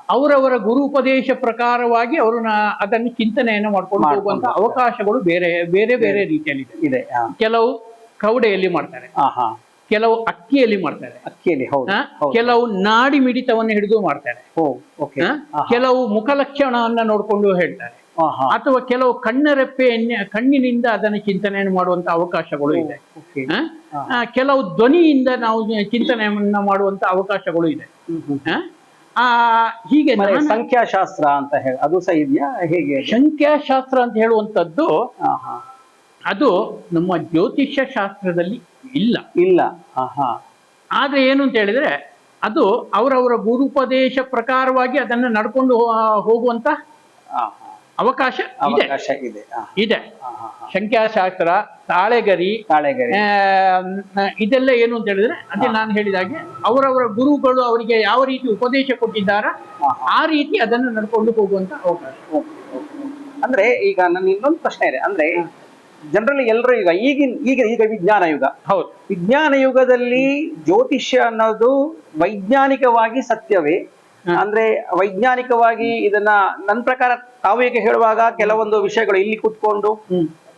ಅವರವರ ಗುರು ಉಪದೇಶ ಪ್ರಕಾರವಾಗಿ ಅವರು ಅದನ್ನು ಚಿಂತನೆಯನ್ನು ಮಾಡ್ಕೊಂಡು ಹೋಗುವಂತ ಅವಕಾಶಗಳು ಬೇರೆ ಬೇರೆ ಬೇರೆ ರೀತಿಯಲ್ಲಿ ಇದೆ. ಕೆಲವು ಕವಡೆಯಲ್ಲಿ ಮಾಡ್ತಾರೆ. ಕೆಲವು ಅಕ್ಕಿಯಲ್ಲಿ ಮಾಡ್ತಾರೆ. ಅಕ್ಕಿಯಲ್ಲಿ ಕೆಲವು ನಾಡಿ ಮಿಡಿತವನ್ನು ಹಿಡಿದು ಮಾಡ್ತಾರೆ? ಕೆಲವು ಮುಖಲಕ್ಷಣವನ್ನ ನೋಡ್ಕೊಂಡು ಹೇಳ್ತಾರೆ. ಅಥವಾ ಕೆಲವು ಕಣ್ಣರೆಪ್ಪೆಯನ್ನ ಕಣ್ಣಿನಿಂದ ಅದನ್ನು ಚಿಂತನೆಯನ್ನು ಮಾಡುವಂತ ಅವಕಾಶಗಳು ಇದೆ. ಕೆಲವು ಧ್ವನಿಯಿಂದ ನಾವು ಚಿಂತನೆಯನ್ನ ಮಾಡುವಂತ ಅವಕಾಶಗಳು ಇದೆ. ಆ? ಹೀಗೆ ಸಂಖ್ಯಾಶಾಸ್ತ್ರ ಅಂತ ಹೇಳಿ ಅದು ಸಹ ಇದೆಯಾ? ಹೇಗೆ? ಸಂಖ್ಯಾಶಾಸ್ತ್ರ ಅಂತ ಹೇಳುವಂತದ್ದು ಅದು ನಮ್ಮ ಜ್ಯೋತಿಷ್ಯ ಶಾಸ್ತ್ರದಲ್ಲಿ ಇಲ್ಲ. ಇಲ್ಲ. ಆದ್ರೆ ಏನು ಅಂತ ಹೇಳಿದ್ರೆ ಅದು ಅವರವರ ಗುರುಪದೇಶ ಪ್ರಕಾರವಾಗಿ ಅದನ್ನ ನಡ್ಕೊಂಡು ಹೋಗುವಂತ ಅವಕಾಶ ಇದೆ. ಅವಕಾಶ ಇದೆ. ಇದೆ. ಸಂಖ್ಯಾಶಾಸ್ತ್ರ ತಾಳೆಗರಿ ತಾಳೆಗರಿ. ಇದೆಲ್ಲ ಏನು ಅಂತ ಹೇಳಿದ್ರೆ ಅದೇ ನಾನು ಹೇಳಿದಾಗೆ ಅವರವರ ಗುರುಗಳು ಅವರಿಗೆ ಯಾವ ರೀತಿ ಉಪದೇಶ ಕೊಟ್ಟಿದ್ದಾರ ಆ ರೀತಿ ಅದನ್ನು ನಡ್ಕೊಂಡು ಹೋಗುವಂತ ಅವಕಾಶ. ಅಂದ್ರೆ ಈಗ ನನ್ನ ಇನ್ನೊಂದು ಪ್ರಶ್ನೆ ಇದೆ. ಅಂದ್ರೆ ಜನರಲಿ ಎಲ್ಲರೂ ಈಗ ಈಗಿನ ಈಗ ಈಗ ವಿಜ್ಞಾನ ಯುಗ. ಹೌದು. ವಿಜ್ಞಾನ ಯುಗದಲ್ಲಿ ಜ್ಯೋತಿಷ್ಯ ಅನ್ನೋದು ವೈಜ್ಞಾನಿಕವಾಗಿ ಸತ್ಯವೇ. ಅಂದ್ರೆ ವೈಜ್ಞಾನಿಕವಾಗಿ ಇದನ್ನ ನನ್ನ ಪ್ರಕಾರ ತಾವು ಈಗ ಹೇಳುವಾಗ ಕೆಲವೊಂದು ವಿಷಯಗಳು ಇಲ್ಲಿ ಕುತ್ಕೊಂಡು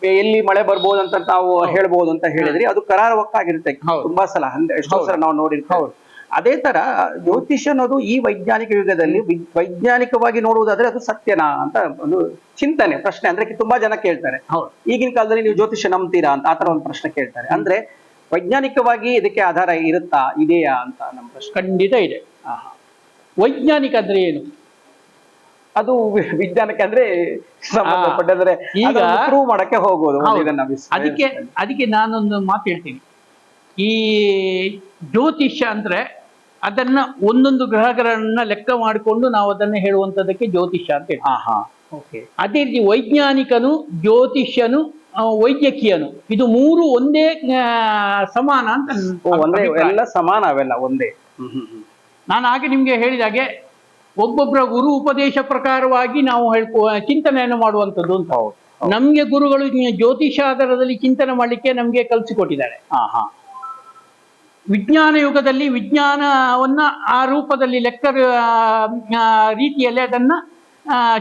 ಎಲ್ಲಿ ಮಳೆ ಬರ್ಬೋದು ಅಂತ ತಾವು ಹೇಳ್ಬೋದು ಅಂತ ಹೇಳಿದ್ರಿ. ಅದು ಕರಾರವಕ್ಕಾಗಿರುತ್ತೆ. ತುಂಬಾ ಸಲ ಅಂದ್ರೆ ಎಷ್ಟೋ ಸಲ ನಾವು ನೋಡಿರ್ತೀವಿ. ಅದೇ ತರ ಜ್ಯೋತಿಷ್ಯ ಅನ್ನೋದು ಈ ವೈಜ್ಞಾನಿಕ ಯುಗದಲ್ಲಿ ವೈಜ್ಞಾನಿಕವಾಗಿ ನೋಡುವುದಾದ್ರೆ ಅದು ಸತ್ಯನಾ ಅಂತ ಒಂದು ಚಿಂತನೆ ಪ್ರಶ್ನೆ. ಅಂದ್ರೆ ತುಂಬಾ ಜನ ಕೇಳ್ತಾರೆ. ಹೌದು. ಈಗಿನ ಕಾಲದಲ್ಲಿ ನೀವು ಜ್ಯೋತಿಷ್ಯ ನಂಬ್ತೀರಾ ಅಂತ ಆತರ ಒಂದು ಪ್ರಶ್ನೆ ಕೇಳ್ತಾರೆ. ಅಂದ್ರೆ ವೈಜ್ಞಾನಿಕವಾಗಿ ಇದಕ್ಕೆ ಆಧಾರ ಇರುತ್ತಾ ಇದೆಯಾ ಅಂತ ನಮ್ಮ ಪ್ರಶ್ನೆ. ಖಂಡಿತ ಇದೆ. ವೈಜ್ಞಾನಿಕ ಅಂದ್ರೆ ಏನು? ಅದು ವಿಜ್ಞಾನಕ್ಕೆ ಅಂದ್ರೆ ಸಂಬಂಧಪಟ್ಟಂದ್ರೆ ಈಗ- ಪ್ರೂವ್ ಮಾಡಕ್ಕೆ ಹೋಗೋದು ಅದಕ್ಕೆ ಅದಕ್ಕೆ ನಾನೊಂದು ಮಾತು ಹೇಳ್ತೀನಿ. ಈ ಜ್ಯೋತಿಷ್ಯ ಅಂದ್ರೆ ಅದನ್ನ ಒಂದೊಂದು ಗ್ರಹಗಳನ್ನ ಲೆಕ್ಕ ಮಾಡಿಕೊಂಡು ನಾವು ಅದನ್ನ ಹೇಳುವಂತದಕ್ಕೆ ಜ್ಯೋತಿಷ್ಯ ಅಂತ ಹೇಳಿ ಅದೇ ರೀತಿ ವೈಜ್ಞಾನಿಕನು ಜ್ಯೋತಿಷ್ಯನು ವೈದ್ಯಕೀಯನು ಇದು ಮೂರು ಒಂದೇ ಆ, ಸಮಾನ ಅಂತ. ಎಲ್ಲ ಸಮಾನ ಅವೆಲ್ಲ ಒಂದೇ. ಹ್ಮ್ ಹ್ಮ್ ಹ್ಮ್. ನಾನು ಹಾಗೆ ನಿಮ್ಗೆ ಹೇಳಿದಾಗೆ ಒಬ್ಬೊಬ್ಬರ ಗುರು ಉಪದೇಶ ಪ್ರಕಾರವಾಗಿ ನಾವು ಹೇಳ್ಕೊ ಚಿಂತನೆಯನ್ನು ಮಾಡುವಂಥದ್ದು ಅಂತ. ಹೌದು ನಮ್ಗೆ ಗುರುಗಳು ಜ್ಯೋತಿಷ ಆಧಾರದಲ್ಲಿ ಚಿಂತನೆ ಮಾಡಲಿಕ್ಕೆ ನಮ್ಗೆ ಕಲಿಸಿಕೊಟ್ಟಿದ್ದಾರೆ. ವಿಜ್ಞಾನ ಯುಗದಲ್ಲಿ ವಿಜ್ಞಾನವನ್ನ ಆ ರೂಪದಲ್ಲಿ ಲೆಕ್ಕ ರೀತಿಯಲ್ಲಿ ಅದನ್ನ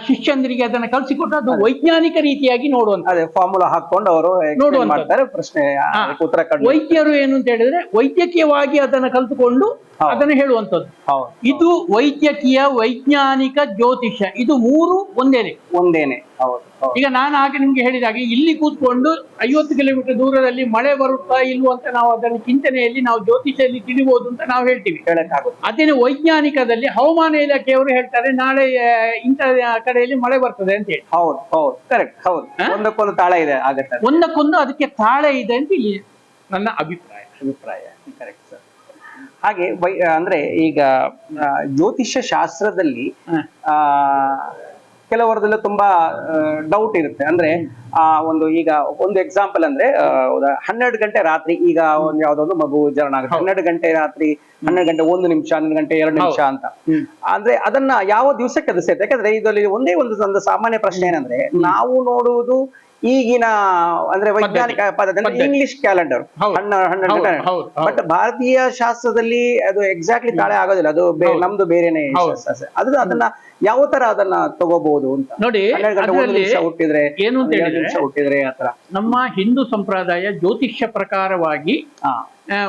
ಶಿಷ್ಯಂದ್ರಿಗೆ ಅದನ್ನ ಕಲಿಸಿಕೊಟ್ಟು ಅದು ವೈಜ್ಞಾನಿಕ ರೀತಿಯಾಗಿ ನೋಡುವಂತ ಅದೇ ಫಾರ್ಮುಲಾ ಹಾಕೊಂಡು ಅವರು ನೋಡುವಂತಾರೆ ಪ್ರಶ್ನೆ ಉತ್ತರ ವೈದ್ಯರು ಏನು ಅಂತ ಹೇಳಿದ್ರೆ ವೈದ್ಯಕೀಯವಾಗಿ ಅದನ್ನ ಕಲಿತುಕೊಂಡು. ಅದನ್ನು ಹೇಳುವಂಥದ್ದು. ಇದು ವೈದ್ಯಕೀಯ ವೈಜ್ಞಾನಿಕ ಜ್ಯೋತಿಷ್ಯ. ಇದು ಮೂರು ಒಂದೇನೆ. ಒಂದೇನೆ. ಹೌದು. ಈಗ ನಾನು ಹಾಗೆ ನಿಮ್ಗೆ ಹೇಳಿದಾಗೆ ಇಲ್ಲಿ ಕೂತ್ಕೊಂಡು ಐವತ್ತು ಕಿಲೋಮೀಟರ್ ದೂರದಲ್ಲಿ ಮಳೆ ಬರುತ್ತಾ ಇಲ್ವೋ ಅಂತ ನಾವು ಅದನ್ನು ಚಿಂತನೆಯಲ್ಲಿ ನಾವು ಜ್ಯೋತಿಷ್ಯಲ್ಲಿ ತಿಳಿಬಹುದು ಅಂತ ನಾವು ಹೇಳ್ತೀವಿ. ಹೇಳಕ್ಕಾಗುತ್ತೆ ಅದೇನೆ ವೈಜ್ಞಾನಿಕದಲ್ಲಿ ಹವಾಮಾನ ಇಲಾಖೆಯವರು ಹೇಳ್ತಾರೆ ನಾಳೆ ಇಂತ ಇಂಥ ಕಡೆಯಲ್ಲಿ ಮಳೆ ಬರ್ತದೆ ಅಂತ ಹೇಳಿ. ಹೌದು ಹೌದು ಕರೆಕ್ಟ್ ಹೌದು? ಒಂದಕ್ಕೊಂದು ತಾಳ ಇದೆ ಆಗತ್ತೆ. ಒಂದಕ್ಕೊಂದು ಅದಕ್ಕೆ ತಾಳ ಇದೆ ಅಂತ ಇಲ್ಲಿ ನನ್ನ ಅಭಿಪ್ರಾಯ. ಅಭಿಪ್ರಾಯ ಕರೆಕ್ಟ್ ಸರ್ ಹಾಗೆ ವೈ ಅಂದ್ರೆ ಈಗ ಜ್ಯೋತಿಷ್ಯ ಶಾಸ್ತ್ರದಲ್ಲಿ ಆ ಕೆಲವರದೆಲ್ಲ ತುಂಬಾ ಡೌಟ್ ಇರುತ್ತೆ. ಅಂದ್ರೆ ಆ ಒಂದು ಈಗ ಒಂದು ಎಕ್ಸಾಂಪಲ್ ಅಂದ್ರೆ ಹನ್ನೆರಡು ಗಂಟೆ ರಾತ್ರಿ ಈಗ ಒಂದು ಯಾವ್ದೊಂದು ಮಗು ಜರಣ ಆಗುತ್ತೆ. ಹನ್ನೆರಡು ಗಂಟೆ ರಾತ್ರಿ ಹನ್ನೆರಡು ಗಂಟೆ ಒಂದು ನಿಮಿಷ ಹನ್ನೆರಡು ಗಂಟೆ ಎರಡು ನಿಮಿಷ ಅಂತ. ಅಂದ್ರೆ ಅದನ್ನ ಯಾವ ದಿವಸಕ್ಕೆ ಅದು ಸೇರ್ತದೆ ಯಾಕಂದ್ರೆ ಇದರಲ್ಲಿ ಒಂದೇ ಒಂದು ಒಂದು ಸಾಮಾನ್ಯ ಪ್ರಶ್ನೆ ಏನಂದ್ರೆ ನಾವು ನೋಡುವುದು ಈಗಿನ ಅಂದ್ರೆ ವೈಜ್ಞಾನಿಕ ಪದ್ಧತಿ ಇಂಗ್ಲಿಷ್ ಕ್ಯಾಲೆಂಡರ್. ಹನ್ನೆರಡು. ಬಟ್ ಭಾರತೀಯ ಶಾಸ್ತ್ರದಲ್ಲಿ ಅದು ಎಕ್ಸಾಕ್ಟ್ಲಿ ತಾಳೆ ಆಗೋದಿಲ್ಲ. ಅದು ನಮ್ದು ಬೇರೆನೆ ಶಾಸ್ತ್ರ. ಅದು ಅದನ್ನ ಯಾವ ತರ ಅದನ್ನ ತಗೋಬಹುದು ಅಂತ. ನೋಡಿ ಹುಟ್ಟಿದ್ರೆ ಏನು ಅಂತ ಹುಟ್ಟಿದ್ರೆ ಆತರ ನಮ್ಮ ಹಿಂದೂ ಸಂಪ್ರದಾಯ ಜ್ಯೋತಿಷ್ಯ ಪ್ರಕಾರವಾಗಿ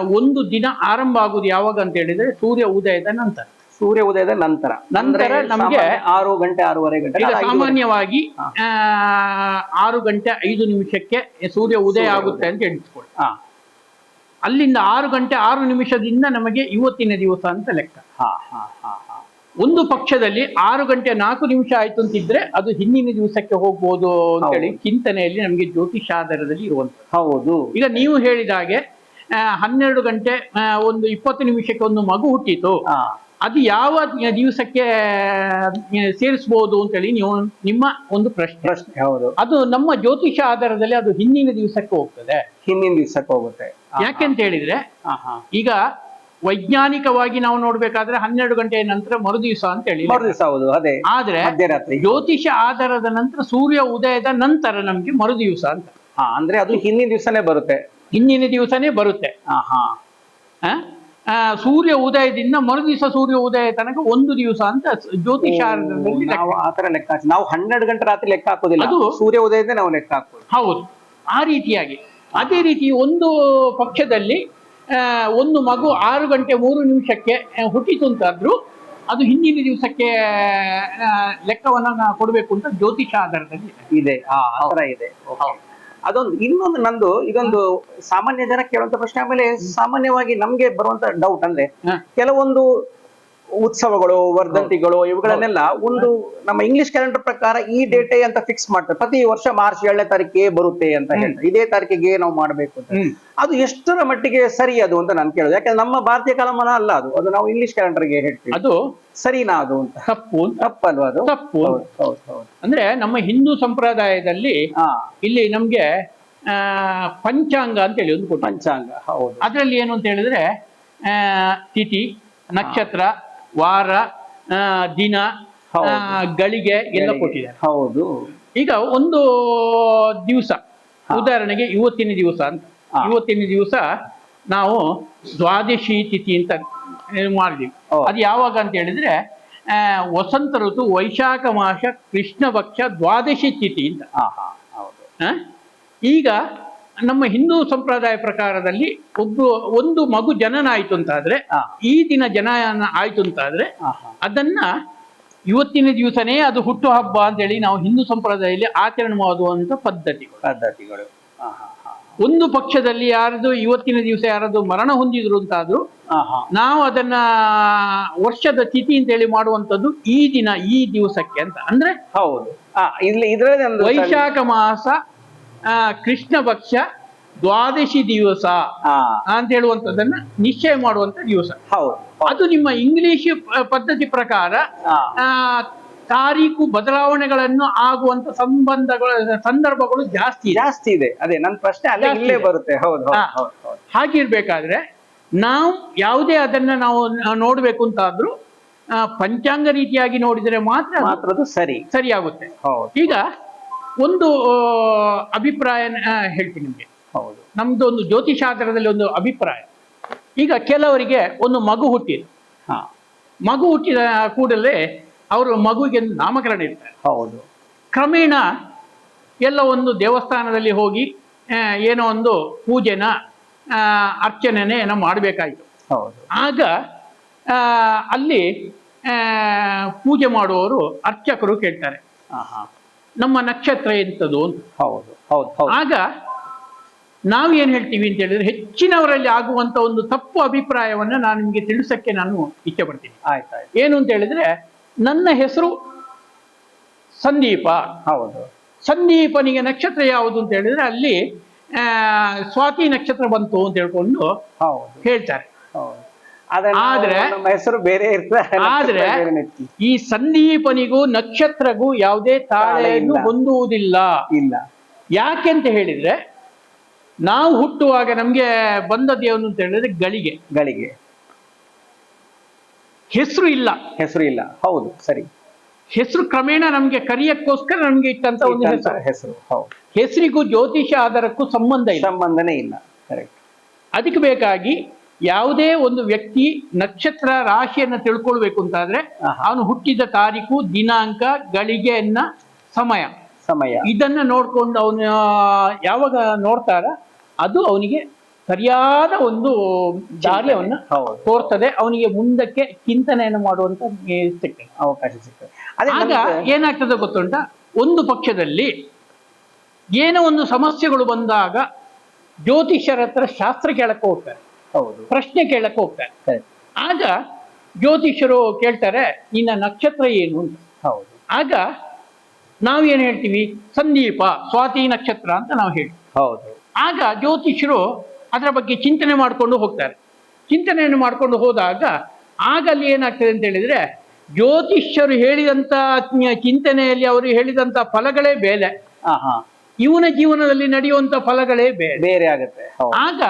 ಒಂದು ದಿನ ಆರಂಭ ಆಗುವುದು ಯಾವಾಗ ಅಂತ ಹೇಳಿದ್ರೆ ಸೂರ್ಯ ಉದಯದ ನಂತರ. ಸೂರ್ಯ ಉದಯದ ನಂತರ. ನಂತರ ನಮಗೆ ಆರು ಗಂಟೆ ಆರೂವರೆ ಗಂಟೆ ಈಗ ಸಾಮಾನ್ಯವಾಗಿ ಆರು ಗಂಟೆ ಐದು ನಿಮಿಷಕ್ಕೆ ಸೂರ್ಯ ಉದಯ ಆಗುತ್ತೆ ಅಂತ ಎಣಿಸ್ಕೊಳ್ಳಿ. ಅಲ್ಲಿಂದ ಆರು ಗಂಟೆ ಆರು ನಿಮಿಷದಿಂದ ನಮಗೆ ಇವತ್ತಿನ ದಿವಸ ಅಂತ ಲೆಕ್ಕ. ಒಂದು ಪಕ್ಷದಲ್ಲಿ ಆರು ಗಂಟೆ ನಾಲ್ಕು ನಿಮಿಷ ಆಯ್ತು ಅಂತಿದ್ರೆ ಅದು ಹಿಂದಿನ ದಿವಸಕ್ಕೆ ಹೋಗ್ಬೋದು ಅಂತೇಳಿ ಚಿಂತನೆಯಲ್ಲಿ ನಮಗೆ ಜ್ಯೋತಿಷ್ಯಾದರದಲ್ಲಿ ಆಧಾರದಲ್ಲಿ ಇರುವಂತದ್ದು ಹೌದು. ಈಗ ನೀವು ಹೇಳಿದ ಹಾಗೆ ಹನ್ನೆರಡು ಗಂಟೆ ಒಂದು ಇಪ್ಪತ್ತು ನಿಮಿಷಕ್ಕೆ ಒಂದು ಮಗು ಹುಟ್ಟಿತು. ಅದು ಯಾವ ದಿವಸಕ್ಕೆ ಸೇರಿಸಬಹುದು ಅಂತ ಹೇಳಿ ನೀವು ನಿಮ್ಮ ಒಂದು ಪ್ರಶ್ನೆ. ಪ್ರಶ್ನೆ ಹೌದು. ಅದು ನಮ್ಮ ಜ್ಯೋತಿಷ ಆಧಾರದಲ್ಲಿ ಅದು ಹಿಂದಿನ ದಿವಸಕ್ಕೆ ಹೋಗ್ತದೆ. ಹಿಂದಿನ ದಿವಸಕ್ಕೆ ಹೋಗುತ್ತೆ. ಯಾಕೆ ಯಾಕೆಂತ ಹೇಳಿದ್ರೆ ಈಗ ವೈಜ್ಞಾನಿಕವಾಗಿ ನಾವು ನೋಡ್ಬೇಕಾದ್ರೆ ಹನ್ನೆರಡು ಗಂಟೆಯ ನಂತರ ಮರು ದಿವಸ ಅಂತ ಹೇಳಿ ಮರು ದಿವಸ ಹೌದು ಅದೇ. ಆದ್ರೆ ಜ್ಯೋತಿಷ ಆಧಾರದ ನಂತರ ಸೂರ್ಯ ಉದಯದ ನಂತರ ನಮ್ಗೆ ಮರು ದಿವಸ ಅಂತ ಅಂದ್ರೆ ಅದು ಹಿಂದಿನ ದಿವಸನೇ ಬರುತ್ತೆ. ಹಿಂದಿನ ದಿವಸನೇ ಬರುತ್ತೆ. ಹಾ ಹಾ ಸೂರ್ಯ ಉದಯದಿಂದ ಮರುದಿವಸ ಸೂರ್ಯ ಉದಯ ತನಕ ಒಂದು ದಿವಸ ಅಂತ ಜ್ಯೋತಿಷಾರದಲ್ಲಿ. ನಾವು ಆತರ ಲೆಕ್ಕ ನಾವು ಹನ್ನೆರಡು ಗಂಟೆ ರಾತ್ರಿ ಲೆಕ್ಕ ಹಾಕೋದಿಲ್ಲ ಅದು- ಸೂರ್ಯ ಉದಯದಿಂದ ನಾವು ಲೆಕ್ಕ ಹಾಕೋದು ಹೌದು ಆ ರೀತಿಯಾಗಿ ಅದೇ ರೀತಿ ಒಂದು ಪಕ್ಷದಲ್ಲಿ ಒಂದು ಮಗು ಆರು ಗಂಟೆ ಮೂರು ನಿಮಿಷಕ್ಕೆ ಹುಟ್ಟಿತು ಅಂತಾದ್ರೂ ಅದು ಹಿಂದಿನ ದಿವಸಕ್ಕೆ ಲೆಕ್ಕವನ್ನ ಕೊಡಬೇಕು ಅಂತ ಜ್ಯೋತಿಷ ಆಧಾರದಲ್ಲಿ ಇದೆ. ಇದೆ. ಅದೊಂದು ಇನ್ನೊಂದು ನಂದು ಇದೊಂದು ಸಾಮಾನ್ಯ ಜನ ಕೇಳುವಂತ ಪ್ರಶ್ನೆ ಆಮೇಲೆ ಸಾಮಾನ್ಯವಾಗಿ ನಮ್ಗೆ ಬರುವಂತ ಡೌಟ್ ಅಂದ್ರೆ ಕೆಲವೊಂದು ಉತ್ಸವಗಳು ವರ್ಧಂತಿಗಳು ಇವುಗಳನ್ನೆಲ್ಲ ಒಂದು ನಮ್ಮ ಇಂಗ್ಲಿಷ್ ಕ್ಯಾಲೆಂಡರ್ ಪ್ರಕಾರ ಈ ಡೇಟೇ ಅಂತ ಫಿಕ್ಸ್ ಮಾಡ್ತಾರೆ. ಪ್ರತಿ ವರ್ಷ ಮಾರ್ಚ್ ಏಳನೇ ತಾರೀಕಿಗೆ ಬರುತ್ತೆ ಅಂತ ಹೇಳ್ತಾರೆ. ಇದೇ ತಾರೀಕಿಗೆ ನಾವು ಮಾಡಬೇಕು ಅಂತ. ಅದು ಎಷ್ಟರ ಮಟ್ಟಿಗೆ ಸರಿ ಅದು ಅಂತ ನಾನು ಕೇಳೋದು. ಯಾಕಂದ್ರೆ ನಮ್ಮ ಭಾರತೀಯ ಕಾಲಮಾನ ಅಲ್ಲ ಅದು. ಅದು ನಾವು ಇಂಗ್ಲಿಷ್ ಕ್ಯಾಲೆಂಡರ್ಗೆ ಹೇಳ್ತೀವಿ. ಅದು ಸರಿನಾ ಅದು ಅಂತ. ತಪ್ಪು ತಪ್ಪಲ್ವಾ ಅದು? ತಪ್ಪು ಹೌದು ಹೌದು ಹೌದು. ಅಂದ್ರೆ ನಮ್ಮ ಹಿಂದೂ ಸಂಪ್ರದಾಯದಲ್ಲಿ ಇಲ್ಲಿ ನಮ್ಗೆ ಪಂಚಾಂಗ ಅಂತ ಹೇಳಿ ಒಂದು ಪಂಚಾಂಗ ಹೌದು. ಅದರಲ್ಲಿ ಏನು ಅಂತ ಹೇಳಿದ್ರೆ ಆ, ತಿಥಿ ನಕ್ಷತ್ರ ವಾರ ದಿನ. ಗಳಿಗೆ ಎಲ್ಲ ಕೊಟ್ಟಿದ್ದಾರೆ. ಹೌದು. ಈಗ ಒಂದು ದಿವಸ ಉದಾಹರಣೆಗೆ ಇವತ್ತಿನ ದಿವಸ ಅಂತ. ಇವತ್ತಿನ ದಿವಸ ನಾವು ದ್ವಾದಶಿ ತಿಥಿ ಅಂತ ಮಾಡಿದ್ವಿ ಅದು ಯಾವಾಗ ಅಂತ ಹೇಳಿದ್ರೆ ವಸಂತ ಋತು ವೈಶಾಖ ಮಾಸ ಕೃಷ್ಣ ಪಕ್ಷ ದ್ವಾದಶಿ ತಿಥಿ ಅಂತ. ಈಗ ನಮ್ಮ ಹಿಂದೂ ಸಂಪ್ರದಾಯ ಪ್ರಕಾರದಲ್ಲಿ ಒಬ್ರು ಒಂದು ಮಗು ಜನನ ಆಯ್ತು ಅಂತಾದ್ರೆ. ಈ ದಿನ ಜನನ ಆಯ್ತು ಅಂತಾದ್ರೆ. ಅದನ್ನ ಇವತ್ತಿನ ದಿವಸನೇ ಅದು ಹುಟ್ಟು ಹಬ್ಬ ಅಂತೇಳಿ ನಾವು ಹಿಂದೂ ಸಂಪ್ರದಾಯದಲ್ಲಿ ಆಚರಣೆ ಮಾಡುವಂತ ಪದ್ಧತಿ ಪದ್ಧತಿಗಳು. ಒಂದು ಪಕ್ಷದಲ್ಲಿ ಯಾರದು ಇವತ್ತಿನ ದಿವಸ ಯಾರದು ಮರಣ ಹೊಂದಿದ್ರು ಅಂತಾದ್ರೂ. ನಾವು ಅದನ್ನ ವರ್ಷದ ತಿಥಿ ಅಂತೇಳಿ ಮಾಡುವಂತದ್ದು ಈ ದಿನ ಈ ದಿವಸಕ್ಕೆ ಅಂತ ಅಂದ್ರೆ ಹೌದು ಹಾ ಇಲ್ಲಿ ಇದ್ರಲ್ಲಿ ವೈಶಾಖ ಮಾಸ ಕೃಷ್ಣ ಪಕ್ಷ ದ್ವಾದಶಿ ದಿವಸ ಅಂತ ಹೇಳುವಂತದನ್ನ ನಿಶ್ಚಯ ಮಾಡುವಂತ ದಿವಸ. ಹೌದು. ಅದು ನಿಮ್ಮ ಇಂಗ್ಲಿಷ್ ಪದ್ಧತಿ ಪ್ರಕಾರ ತಾರೀಕು ಬದಲಾವಣೆಗಳನ್ನು ಆಗುವಂತ ಸಂಬಂಧಗಳ ಸಂದರ್ಭಗಳು ಜಾಸ್ತಿ ಜಾಸ್ತಿ ಇದೆ. ಅದೇ ನನ್ನ ಪ್ರಶ್ನೆ ಅಲ್ಲೇ ಇಲ್ಲೇ ಬರುತ್ತೆ. ಹೌದು ಹಾಗಿರ್ಬೇಕಾದ್ರೆ ನಾವು ಯಾವುದೇ ಅದನ್ನ ನಾವು ನೋಡ್ಬೇಕು ಅಂತಾದ್ರೂ ಆ, ಪಂಚಾಂಗ ರೀತಿಯಾಗಿ ನೋಡಿದರೆ ಮಾತ್ರ ಮಾತ್ರ ಸರಿ. ಸರಿಯಾಗುತ್ತೆ. ಈಗ ಒಂದು ಅಭಿಪ್ರಾಯ ಹೇಳ್ತೀನಿ ನಿಮಗೆ. ಹೌದು. ನಮ್ದು ಒಂದು ಜ್ಯೋತಿಷಾಸ್ತ್ರದಲ್ಲಿ ಒಂದು ಅಭಿಪ್ರಾಯ. ಈಗ ಕೆಲವರಿಗೆ ಒಂದು ಮಗು ಹುಟ್ಟಿದೆ. ಹಾ. ಮಗು ಹುಟ್ಟಿದ ಕೂಡಲೇ ಅವರು ಮಗುವಿಗೆ ನಾಮಕರಣ ಇರ್ತಾರೆ ಹೌದು. ಕ್ರಮೇಣ ಎಲ್ಲ ಒಂದು ದೇವಸ್ಥಾನದಲ್ಲಿ ಹೋಗಿ ಏನೋ ಒಂದು ಪೂಜೆನ ಅರ್ಚನೆನೇ ಏನೋ ಮಾಡಬೇಕಾಯಿತು. ಹೌದು. ಆಗ ಅಲ್ಲಿ ಪೂಜೆ ಮಾಡುವವರು ಅರ್ಚಕರು ಕೇಳ್ತಾರೆ. ಹಾ ಹಾ ನಮ್ಮ ನಕ್ಷತ್ರ ಎಂಥದ್ದು ಅಂತ. ಹೌದು ಹೌದು ಹೌದು. ಆಗ ನಾವು ಏನು ಹೇಳ್ತೀವಿ ಅಂತ ಹೇಳಿದ್ರೆ ಹೆಚ್ಚಿನವರಲ್ಲಿ ಆಗುವಂತ ಒಂದು ತಪ್ಪು ಅಭಿಪ್ರಾಯವನ್ನ ನಾನು ನಿಮಗೆ ತಿಳಿಸಕ್ಕೆ ನಾನು ಇಚ್ಛೆ ಪಡ್ತೀನಿ. ಆಯ್ತು ಆಯ್ತು. ಏನು ಅಂತ ಹೇಳಿದ್ರೆ ನನ್ನ ಹೆಸರು ಸಂದೀಪ. ಹೌದು. ಸಂದೀಪನಿಗೆ ನಕ್ಷತ್ರ ಯಾವುದು ಅಂತ ಹೇಳಿದ್ರೆ ಅಲ್ಲಿ ಸ್ವಾತಿ ನಕ್ಷತ್ರ ಬಂತು ಅಂತ ಹೇಳ್ಕೊಂಡು ಹೌದು. ಹೇಳ್ತಾರೆ. ಆದ್ರೆ ನಮ್ಮ ಹೆಸರು ಬೇರೆ ಇರ್ತದೆ ಆದ್ರೆ. ಈ ಸಂದೀಪನಿಗೂ ನಕ್ಷತ್ರಗೂ ಯಾವುದೇ ತಾಳೆಯನ್ನು. ಹೊಂದುವುದಿಲ್ಲ. ಇಲ್ಲ. ಯಾಕೆಂತ ಹೇಳಿದ್ರೆ ನಾವು ಹುಟ್ಟುವಾಗ ನಮ್ಗೆ ಬಂದದ್ದು ದೇವನು ಅಂತ ಹೇಳಿದ್ರೆ ಗಳಿಗೆ. ಗಳಿಗೆ. ಹೆಸರು ಇಲ್ಲ. ಹೆಸರು ಇಲ್ಲ. ಹೌದು ಸರಿ. ಹೆಸರು ಕ್ರಮೇಣ ನಮ್ಗೆ ಕರಿಯಕ್ಕೋಸ್ಕರ ನಮ್ಗೆ ಇಟ್ಟಂತ ಒಂದು ಹೆಸರು. ಹೆಸರಿಗೂ ಜ್ಯೋತಿಷ ಆಧಾರಕ್ಕೂ ಸಂಬಂಧ ಇಲ್ಲ. ಸಂಬಂಧನೇ ಇಲ್ಲ. ಕರೆಕ್ಟ್ ಅದಕ್ಕೆ ಬೇಕಾಗಿ ಯಾವುದೇ ಒಂದು ವ್ಯಕ್ತಿ ನಕ್ಷತ್ರ ರಾಶಿಯನ್ನು ತಿಳ್ಕೊಳ್ಬೇಕು ಅಂತಾದ್ರೆ. ಅವನು ಹುಟ್ಟಿದ ತಾರೀಕು ದಿನಾಂಕ ಗಳಿಗೆಯನ್ನ ಸಮಯ. ಸಮಯ. ಇದನ್ನ ನೋಡ್ಕೊಂಡು ಅವನು ಯಾವಾಗ ನೋಡ್ತಾರ ಅದು ಅವನಿಗೆ ಸರಿಯಾದ ಒಂದು ದಾರಿಯವನ್ನ ತೋರ್ತದೆ. ಅವನಿಗೆ ಮುಂದಕ್ಕೆ ಚಿಂತನೆಯನ್ನು ಮಾಡುವಂತ ಸಿಕ್ಕ ಅವಕಾಶ ಸಿಗ್ತದೆ. ಆಗ ಏನಾಗ್ತದೆ ಗೊತ್ತುಂಟ? ಒಂದು ಪಕ್ಷದಲ್ಲಿ ಏನೋ ಒಂದು ಸಮಸ್ಯೆಗಳು ಬಂದಾಗ ಜ್ಯೋತಿಷ್ಯರ ಹತ್ರ ಶಾಸ್ತ್ರ ಕೇಳಕ್ಕೆ ಹೋಗ್ತಾರೆ. ಹೌದು. ಪ್ರಶ್ನೆ ಕೇಳಕ್ಕೆ ಹೋಗ್ತಾರೆ. ಆಗ ಜ್ಯೋತಿಷರು ಕೇಳ್ತಾರೆ ನಿನ್ನ ನಕ್ಷತ್ರ ಏನು ಅಂತ. ಹೌದು. ಆಗ ನಾವೇನು ಹೇಳ್ತೀವಿ? ಸಂದೀಪ ಸ್ವಾತಿ ನಕ್ಷತ್ರ ಅಂತ ನಾವು ಹೇಳ್ತೀವಿ. ಹೌದು. ಆಗ ಜ್ಯೋತಿಷರು ಅದರ ಬಗ್ಗೆ ಚಿಂತನೆ ಮಾಡಿಕೊಂಡು ಹೋಗ್ತಾರೆ. ಚಿಂತನೆಯನ್ನು ಮಾಡಿಕೊಂಡು ಹೋದಾಗ ಆಗ ಅಲ್ಲಿ ಏನಾಗ್ತದೆ ಅಂತ ಹೇಳಿದ್ರೆ ಜ್ಯೋತಿಷ್ಯರು ಹೇಳಿದಂತ ಚಿಂತನೆಯಲ್ಲಿ ಅವರು ಹೇಳಿದಂತ ಫಲಗಳೇ ಹಾ ಇವನ ಜೀವನದಲ್ಲಿ ನಡೆಯುವಂತ ಫಲಗಳೇ ಬೇರೆ. ಬೇರೆ ಆಗುತ್ತೆ. ಆಗ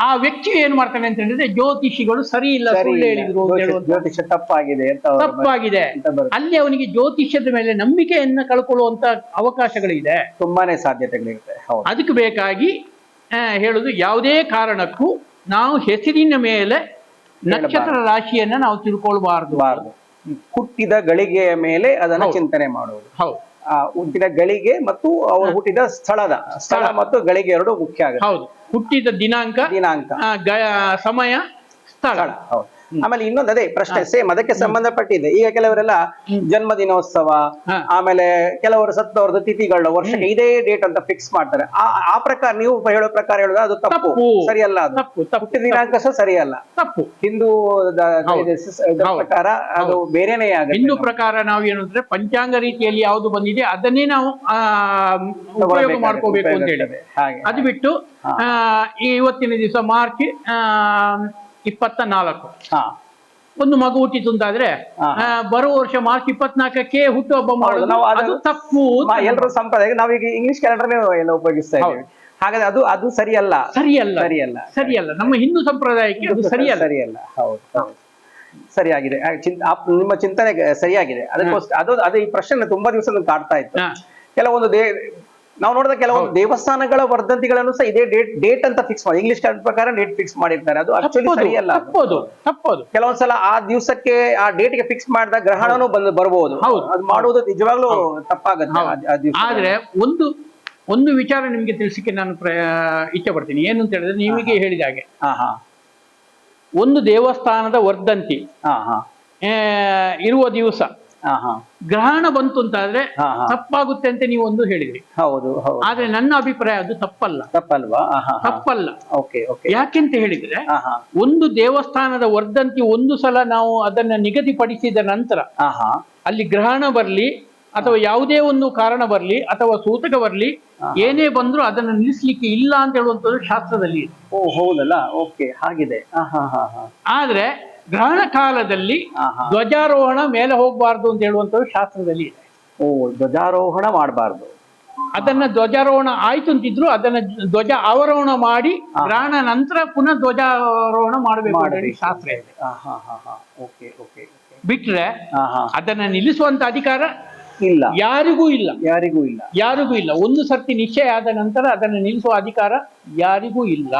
ಆ ವ್ಯಕ್ತಿ ಏನ್ ಮಾಡ್ತಾನೆ ಅಂತ ಹೇಳಿದ್ರೆ ಜ್ಯೋತಿಷಿಗಳು ಸರಿ ಇಲ್ಲ ಸುಳ್ಳು ಹೇಳಿದ್ರು ಅಂತ ಜ್ಯೋತಿಷ- ತಪ್ಪಾಗಿದೆ ತಪ್ಪಾಗಿದೆ. ಅಲ್ಲಿ ಅವನಿಗೆ ಜ್ಯೋತಿಷ್ಯದ ಮೇಲೆ ನಂಬಿಕೆಯನ್ನ ಕಳ್ಕೊಳ್ಳುವಂತ ಅವಕಾಶಗಳಿದೆ. ತುಂಬಾನೇ ಸಾಧ್ಯತೆಗಳಿರುತ್ತೆ. ಅದಕ್ಕೆ ಬೇಕಾಗಿ ಹೇಳುದು ಯಾವುದೇ ಕಾರಣಕ್ಕೂ ನಾವು ಹೆಸರಿನ ಮೇಲೆ ನಕ್ಷತ್ರ ರಾಶಿಯನ್ನ ನಾವು ತಿಳ್ಕೊಳ್ಬಾರ್ದು. ಬಾರ್ದು. ಹುಟ್ಟಿದ ಗಳಿಗೆಯ ಮೇಲೆ ಅದನ್ನ ಚಿಂತನೆ ಮಾಡುವುದು. ಹೌದು. ಹುಟ್ಟಿದ ಗಳಿಗೆ ಮತ್ತು ಅವರು ಹುಟ್ಟಿದ ಸ್ಥಳದ ಸ್ಥಳ. ಮತ್ತು ಗಳಿಗೆ ಎರಡು ಮುಖ್ಯ ಆಗುತ್ತೆ. ಹೌದು. ಹುಟ್ಟಿದ ದಿನಾಂಕ ದಿನಾಂಕ. ಸಮಯ ಸ್ಥಳ ಹೌದು. ಆಮೇಲೆ ಇನ್ನೊಂದು ಅದೇ ಪ್ರಶ್ನೆ ಸೇಮ್ ಅದಕ್ಕೆ ಸಂಬಂಧಪಟ್ಟಿದೆ. ಈಗ ಕೆಲವರೆಲ್ಲ ಜನ್ಮ ದಿನೋತ್ಸವ ಆಮೇಲೆ ಕೆಲವರು ಸತ್ತವರದ್ದು ತಿಥಿಗಳು ವರ್ಷಕ್ಕೆ ಇದೇ ಡೇಟ್ ಅಂತ ಫಿಕ್ಸ್ ಮಾಡ್ತಾರೆ. ಆ ಪ್ರಕಾರ ನೀವು ಹೇಳೋ ಪ್ರಕಾರ ಹೇಳೋದು ಅದು ತಪ್ಪು. ಸರಿಯಲ್ಲ ಅದು. ಹುಟ್ಟಿದ ದಿನಾಂಕ ಸಹ ಸರಿಯಲ್ಲ. ತಪ್ಪು. ಹಿಂದೂ. ಪ್ರಕಾರ ಅದು ಬೇರೆನೇ ಆಗುತ್ತೆ. ಹಿಂದೂ ಪ್ರಕಾರ ನಾವು ಏನು ಅಂದ್ರೆ ಪಂಚಾಂಗ ರೀತಿಯಲ್ಲಿ ಯಾವುದು ಬಂದಿದೆ ಅದನ್ನೇ ನಾವು ಉಪಯೋಗ ಮಾಡ್ಕೋಬೇಕು ಅಂತ ಹೇಳಿದೆ. ಅದು ಬಿಟ್ಟು ಆ, ಈ ಇವತ್ತಿನ ದಿವಸ ಮಾರ್ಚ್ ಆ, ಇಪ್ಪತ್ತ ನಾಲ್ಕು. ಹಾ. ಒಂದು ಮಗು ಹುಟ್ಟಿತು ಅಂತಾದ್ರೆ ಬರುವ ವರ್ಷ ಮಾರ್ಚ್ ಇಪ್ಪತ್ನಾಲ್ಕಕ್ಕೆ ಹುಟ್ಟುಹಬ್ಬ ಮಾಡೋದು ಅದು ತಪ್ಪು. ಎಲ್ಲರ ಸಂಪ್ರದಾಯ ನಾವೀಗ ಇಂಗ್ಲಿಷ್ ಕ್ಯಾಲೆಂಡರ್ ಎಲ್ಲ ಉಪಯೋಗಿಸ್ತಾ ಇದ್ದೀವಿ. ಹಾಗಾದ್ರೆ ಅದು ಅದು ಸರಿಯಲ್ಲ. ಸರಿಯಲ್ಲ. ಸರಿಯಲ್ಲ. ಸರಿಯಲ್ಲ. ನಮ್ಮ ಹಿಂದೂ ಸಂಪ್ರದಾಯಕ್ಕೆ ಅದು ಸರಿಯಲ್ಲ. ಸರಿಯಲ್ಲ. ಹೌದು ಸರಿಯಾಗಿದೆ. ನಿಮ್ಮ ಚಿಂತನೆ ಸರಿಯಾಗಿದೆ. ಅದಕ್ಕೋಸ್ಕರ ಅದು ಅದು ಈ ಪ್ರಶ್ನೆ ತುಂಬಾ ದಿವಸ ಕಾಡ್ತಾ ಇತ್ತು. ಕೆಲವೊಂದು ದೇ ನಾವು ನೋಡಿದ ಕೆಲವೊಂದು ದೇವಸ್ಥಾನಗಳ ವರ್ಧಂತಿಗಳನ್ನು ಸಹ ಇದೇ ಡೇಟ್ ಡೇಟ್ ಅಂತ ಫಿಕ್ಸ್ ಮಾಡಿ ಇಂಗ್ಲಿಷ್ ಪ್ರಕಾರ ಡೇಟ್ ಫಿಕ್ಸ್ ಮಾಡಿರ್ತಾರೆ. ಅದು ಆಕ್ಚುಲಿ ಸರಿಯಲ್ಲ. ಅದು. ತಪ್ಪದು ತಪ್ಪದು. ಕೆಲವೊಂದ್ಸಲ ಆ ದಿವಸಕ್ಕೆ ಆ ಡೇಟ್ಗೆ ಫಿಕ್ಸ್ ಮಾಡಿದ ಗ್ರಹಣನೂ ಬಂದು ಬರಬಹುದು ಹೌದು. ಅದು ಮಾಡುವುದು ನಿಜವಾಗ್ಲೂ ತಪ್ಪಾಗತ್ತೆ ಆದ್ರೆ ಒಂದು ಒಂದು ವಿಚಾರ ನಿಮ್ಗೆ ತಿಳಿಸಿಕ್ಕೆ ನಾನು ಇಚ್ಛೆ ಪಡ್ತೀನಿ. ಏನು ಅಂತ ಹೇಳಿದ್ರೆ ನಿಮಗೆ ಹೇಳಿದ ಹಾಗೆ. ಹಾ ಹಾ ಒಂದು ದೇವಸ್ಥಾನದ ವರ್ಧಂತಿ ಹಾ ಹಾ ಇರುವ ದಿವಸ. ಗ್ರಹಣ ಬಂತು ಅಂತ ಆದ್ರೆ ತಪ್ಪಾಗುತ್ತೆ ಅಂತ ನೀವು ಒಂದು ಹೇಳಿದ್ರಿ. ಹೌದು ಹೌದು. ಆದ್ರೆ ನನ್ನ ಅಭಿಪ್ರಾಯ ಅದು ತಪ್ಪಲ್ಲ. ತಪ್ಪಲ್ವಾ? ತಪ್ಪಲ್ಲ. Okay okay. ಯಾಕೆಂತ ಹೇಳಿದ್ರೆ ಒಂದು ದೇವಸ್ಥಾನದ ವರ್ಧಂತಿ ಒಂದು ಸಲ ನಾವು ಅದನ್ನ ನಿಗದಿಪಡಿಸಿದ ನಂತರ ಅಲ್ಲಿ ಗ್ರಹಣ ಬರ್ಲಿ ಅಥವಾ ಯಾವುದೇ ಒಂದು ಕಾರಣ ಬರ್ಲಿ ಅಥವಾ ಸೂತಕ ಬರ್ಲಿ ಏನೇ ಬಂದ್ರು ಅದನ್ನು ನಿಲ್ಲಿಸ್ಲಿಕ್ಕೆ ಇಲ್ಲ ಅಂತ ಹೇಳುವಂತದ್ದು ಶಾಸ್ತ್ರದಲ್ಲಿ ಓ ಹೌದಲ್ಲ? ಓಕೆ ಹಾಗಿದೆ. ಆದ್ರೆ ಗ್ರಹಣ ಕಾಲದಲ್ಲಿ ಧ್ವಜಾರೋಹಣ ಮೇಲೆ ಹೋಗಬಾರ್ದು ಅಂತ ಹೇಳುವಂಥದ್ದು ಶಾಸ್ತ್ರದಲ್ಲಿ ಇದೆ. ಓ ಧ್ವಜಾರೋಹಣ ಮಾಡಬಾರ್ದು. ಅದನ್ನ ಧ್ವಜಾರೋಹಣ ಆಯ್ತು ಅಂತಿದ್ರು ಅದನ್ನ ಧ್ವಜ ಅವರೋಹಣ ಮಾಡಿ ಗ್ರಹಣ ನಂತರ ಪುನಃ ಧ್ವಜಾರೋಹಣ ಮಾಡಬೇಕು ಶಾಸ್ತ್ರ ಇದೆ. ಬಿಟ್ರೆ ಅದನ್ನ ನಿಲ್ಲಿಸುವಂತ ಅಧಿಕಾರ ಇಲ್ಲ. ಯಾರಿಗೂ ಇಲ್ಲ. ಯಾರಿಗೂ ಇಲ್ಲ. ಯಾರಿಗೂ ಇಲ್ಲ. ಒಂದು ಸರ್ತಿ ನಿಶ್ಚಯ ಆದ ನಂತರ ಅದನ್ನು ನಿಲ್ಲಿಸುವ ಅಧಿಕಾರ ಯಾರಿಗೂ ಇಲ್ಲ.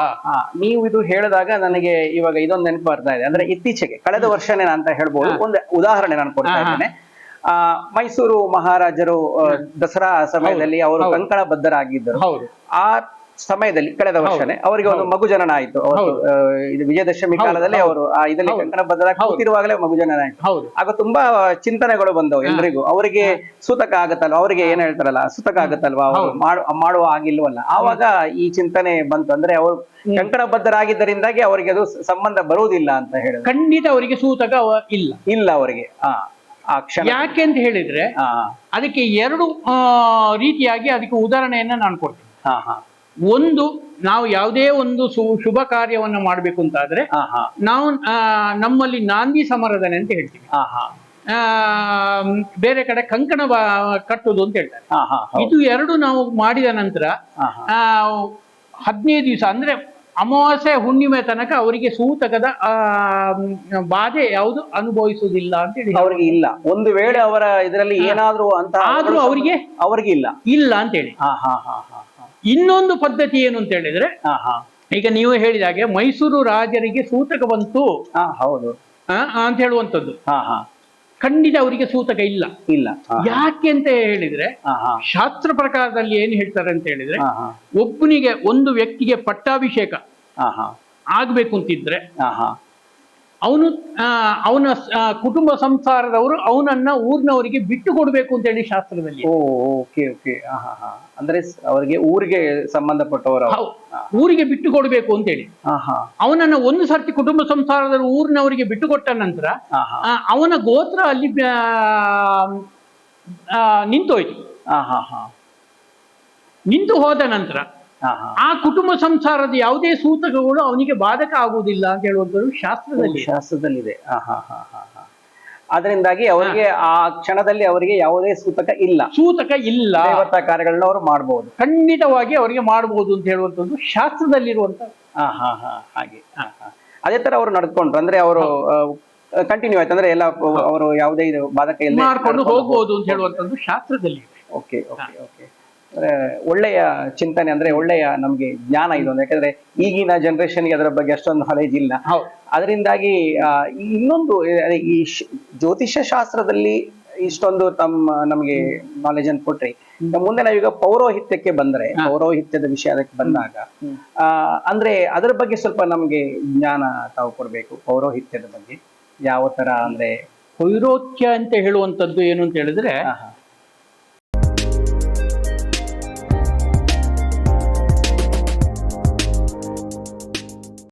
ನೀವು ಇದು ಹೇಳಿದಾಗ ನನಗೆ ಇವಾಗ ಇದೊಂದು ನೆನಪು ಬರ್ತಾ ಇದೆ. ಅಂದ್ರೆ ಇತ್ತೀಚೆಗೆ ಕಳೆದ ವರ್ಷನೇ ನಾನು ಅಂತ ಹೇಳ್ಬೋದು. ಒಂದು ಉದಾಹರಣೆ ನಾನು ಕೊಡ್ತಾ. ಇದ್ದೇನೆ. ಆ ಮೈಸೂರು ಮಹಾರಾಜರು ದಸರಾ ಸಮಯದಲ್ಲಿ ಅವರು. ಕಂಕಣ ಬದ್ಧರಾಗಿದ್ದರು. ಆ ಸಮಯದಲ್ಲಿ ಕಳೆದ ವರ್ಷನೇ ಅವರಿಗೆ ಒಂದು ಮಗು ಜನನ ಆಯ್ತು. ಇದು ವಿಜಯದಶಮಿ ಕಾಲದಲ್ಲಿ ಅವರು ಆ ಇದರಲ್ಲಿ. ಕಂಕಣ ಕೂತಿರುವಾಗಲೇ ಮಗು ಜನನ ಆಯ್ತು ಆಗ ತುಂಬಾ ಚಿಂತನೆಗಳು ಬಂದವು ಎಲ್ರಿಗೂ. ಅವರಿಗೆ ಸೂತಕ ಆಗತ್ತಲ್ವ? ಅವರಿಗೆ ಏನ್ ಹೇಳ್ತಾರಲ್ಲ ಸೂತಕ ಆಗತ್ತಲ್ವಾ. ಮಾಡುವ ಆಗಿಲ್ವಲ್ಲ ಆವಾಗ ಈ ಚಿಂತನೆ ಬಂತು. ಅಂದ್ರೆ ಅವರು ಕಂಕಣ ಬದ್ಧರಾಗಿದ್ದರಿಂದಾಗಿ ಅವರಿಗೆ ಅದು ಸಂಬಂಧ ಬರುವುದಿಲ್ಲ ಅಂತ ಹೇಳಿ ಖಂಡಿತ ಅವರಿಗೆ ಸೂತಕ ಇಲ್ಲ. ಇಲ್ಲ ಅವರಿಗೆ. ಕ್ಷಣ. ಯಾಕೆ ಅಂತ ಹೇಳಿದ್ರೆ ಹಾ. ಅದಕ್ಕೆ ಎರಡು ರೀತಿಯಾಗಿ ಅದಕ್ಕೆ ಉದಾಹರಣೆಯನ್ನ ನಾನು ಕೊಡ್ತೀನಿ. ಹಾ ಹಾ. ಒಂದು ನಾವು ಯಾವುದೇ ಒಂದು ಶುಭ ಕಾರ್ಯವನ್ನು ಮಾಡಬೇಕು ಅಂತಾದ್ರೆ ನಾವು ನಮ್ಮಲ್ಲಿ ನಾಂದಿ ಸಮರದನೆ ಅಂತ ಹೇಳ್ತೀವಿ. ಬೇರೆ ಕಡೆ ಕಂಕಣ ಕಟ್ಟುದು ಅಂತ ಹೇಳ್ತಾರೆ. ಇದು ಎರಡು ನಾವು ಮಾಡಿದ ನಂತರ ಹದಿನೈದು ದಿವಸ ಅಂದ್ರೆ ಅಮಾವಾಸ್ಯೆ ಹುಣ್ಣಿಮೆ ತನಕ ಅವರಿಗೆ ಸೂತಕದ ಆ ಬಾಧೆ ಯಾವುದು? ಅನುಭವಿಸುವುದಿಲ್ಲ ಅಂತ ಹೇಳಿ ಅವರಿಗೆ ಇಲ್ಲ. ಒಂದು ವೇಳೆ ಅವರ ಇದರಲ್ಲಿ ಏನಾದ್ರೂ ಅಂತ ಆದ್ರೂ ಅವರಿಗೆ ಅವರಿಗೆ ಇಲ್ಲ. ಇಲ್ಲ ಅಂತ ಹೇಳಿ. ಹಾ ಹಾ ಹಾ. ಇನ್ನೊಂದು ಪದ್ಧತಿ ಏನು ಅಂತ ಹೇಳಿದ್ರೆ ಈಗ ನೀವು ಹೇಳಿದ ಹಾಗೆ ಮೈಸೂರು ರಾಜರಿಗೆ ಸೂತಕ ಬಂತು. ಹೌದು. ಅಂತ ಹೇಳುವಂಥದ್ದು. ಖಂಡಿತ ಅವರಿಗೆ ಸೂತಕ ಇಲ್ಲ. ಇಲ್ಲ. ಯಾಕೆ ಅಂತ ಹೇಳಿದ್ರೆ ಶಾಸ್ತ್ರ ಪ್ರಕಾರದಲ್ಲಿ ಏನ್ ಹೇಳ್ತಾರೆ ಅಂತ ಹೇಳಿದ್ರೆ ಒಬ್ಬನಿಗೆ ಒಂದು ವ್ಯಕ್ತಿಗೆ ಪಟ್ಟಾಭಿಷೇಕ ಆಗ್ಬೇಕು ಅಂತಿದ್ರೆ ಅವನು ಅವನ ಕುಟುಂಬ ಸಂಸಾರದವರು ಅವನನ್ನ ಊರಿನವರಿಗೆ ಬಿಟ್ಟು ಕೊಡ್ಬೇಕು ಅಂತ ಹೇಳಿ ಶಾಸ್ತ್ರದಲ್ಲಿ. Okay okay. ಅಂದ್ರೆ ಅವರಿಗೆ ಊರಿಗೆ ಸಂಬಂಧಪಟ್ಟವರು. ಊರಿಗೆ ಬಿಟ್ಟು ಕೊಡ್ಬೇಕು ಅಂತ ಹೇಳಿ. ಅವನನ್ನ ಒಂದು ಸರ್ತಿ ಕುಟುಂಬ ಸಂಸಾರದ ಊರಿನವರಿಗೆ ಬಿಟ್ಟು ಕೊಟ್ಟ ನಂತರ ಅವನ ಗೋತ್ರ ಅಲ್ಲಿ ನಿಂತೋಯ್ತು. ಹಾ ಹಾ ಹಾ. ನಿಂತು ಹೋದ ನಂತರ ಆ ಕುಟುಂಬ ಸಂಸಾರದ ಯಾವುದೇ ಸೂತಕಗಳು ಅವನಿಗೆ ಬಾಧಕ ಆಗುವುದಿಲ್ಲ ಅಂತ ಹೇಳುವಂಥದ್ದು ಶಾಸ್ತ್ರದಲ್ಲಿ ಶಾಸ್ತ್ರದಲ್ಲಿದೆ. ಅದರಿಂದಾಗಿ ಅವರಿಗೆ ಆ ಕ್ಷಣದಲ್ಲಿ ಅವರಿಗೆ ಯಾವುದೇ ಸೂತಕ ಇಲ್ಲ. ಸೂತಕ ಇಲ್ಲ. ದೇವತಾ ಕಾರ್ಯಗಳನ್ನ ಅವರು ಮಾಡಬಹುದು ಖಂಡಿತವಾಗಿ ಅವರಿಗೆ ಮಾಡಬಹುದು ಅಂತ ಹೇಳುವಂಥದ್ದು ಶಾಸ್ತ್ರದಲ್ಲಿರುವಂತ ಹಾ ಹಾ ಹಾ ಹಾಗೆ. ಅದೇ ತರ ಅವರು ನಡ್ಕೊಂಡ್ರು. ಅಂದ್ರೆ ಅವರು ಕಂಟಿನ್ಯೂ ಆಯ್ತು. ಅಂದ್ರೆ ಎಲ್ಲ ಅವರು ಯಾವುದೇ ಬಾಧಕ ಇಲ್ಲ ಮಾಡ್ಕೊಂಡು ಹೋಗ್ಬೋದು ಅಂತ ಹೇಳುವಂಥದ್ದು ಶಾಸ್ತ್ರದಲ್ಲಿ ಓಕೆ ಓಕೆ ಓಕೆ. ಒಳ್ಳೆಯ ಚಿಂತನೆ ಅಂದ್ರೆ ಒಳ್ಳೆಯ ನಮ್ಗೆ ಜ್ಞಾನ ಇದು ಯಾಕಂದ್ರೆ ಈಗಿನ ಜನರೇಷನ್ಗೆ ಅದರ ಬಗ್ಗೆ ಅಷ್ಟೊಂದು ನಾಲೆಜ್ ಇಲ್ಲ. ಅದರಿಂದಾಗಿ ಇನ್ನೊಂದು ಈ ಜ್ಯೋತಿಷ್ಯ ಶಾಸ್ತ್ರದಲ್ಲಿ ಇಷ್ಟೊಂದು ತಮ್ಮ ನಮಗೆ ನಾಲೆಜ್ ಅನ್ನು ಕೊಟ್ರಿ ಮುಂದೆ ನಾವೀಗ ಪೌರೋಹಿತ್ಯಕ್ಕೆ ಬಂದ್ರೆ ಪೌರೋಹಿತ್ಯದ ವಿಷಯ ಅದಕ್ಕೆ ಬಂದಾಗ ಆ ಅಂದ್ರೆ ಅದರ ಬಗ್ಗೆ ಸ್ವಲ್ಪ ನಮ್ಗೆ ಜ್ಞಾನ ತಾವು ಕೊಡ್ಬೇಕು ಪೌರೋಹಿತ್ಯದ ಬಗ್ಗೆ. ಯಾವ ತರ ಅಂದ್ರೆ ಪೌರೋಕ್ಯ ಅಂತ ಹೇಳುವಂತದ್ದು ಏನು ಅಂತ ಹೇಳಿದ್ರೆ.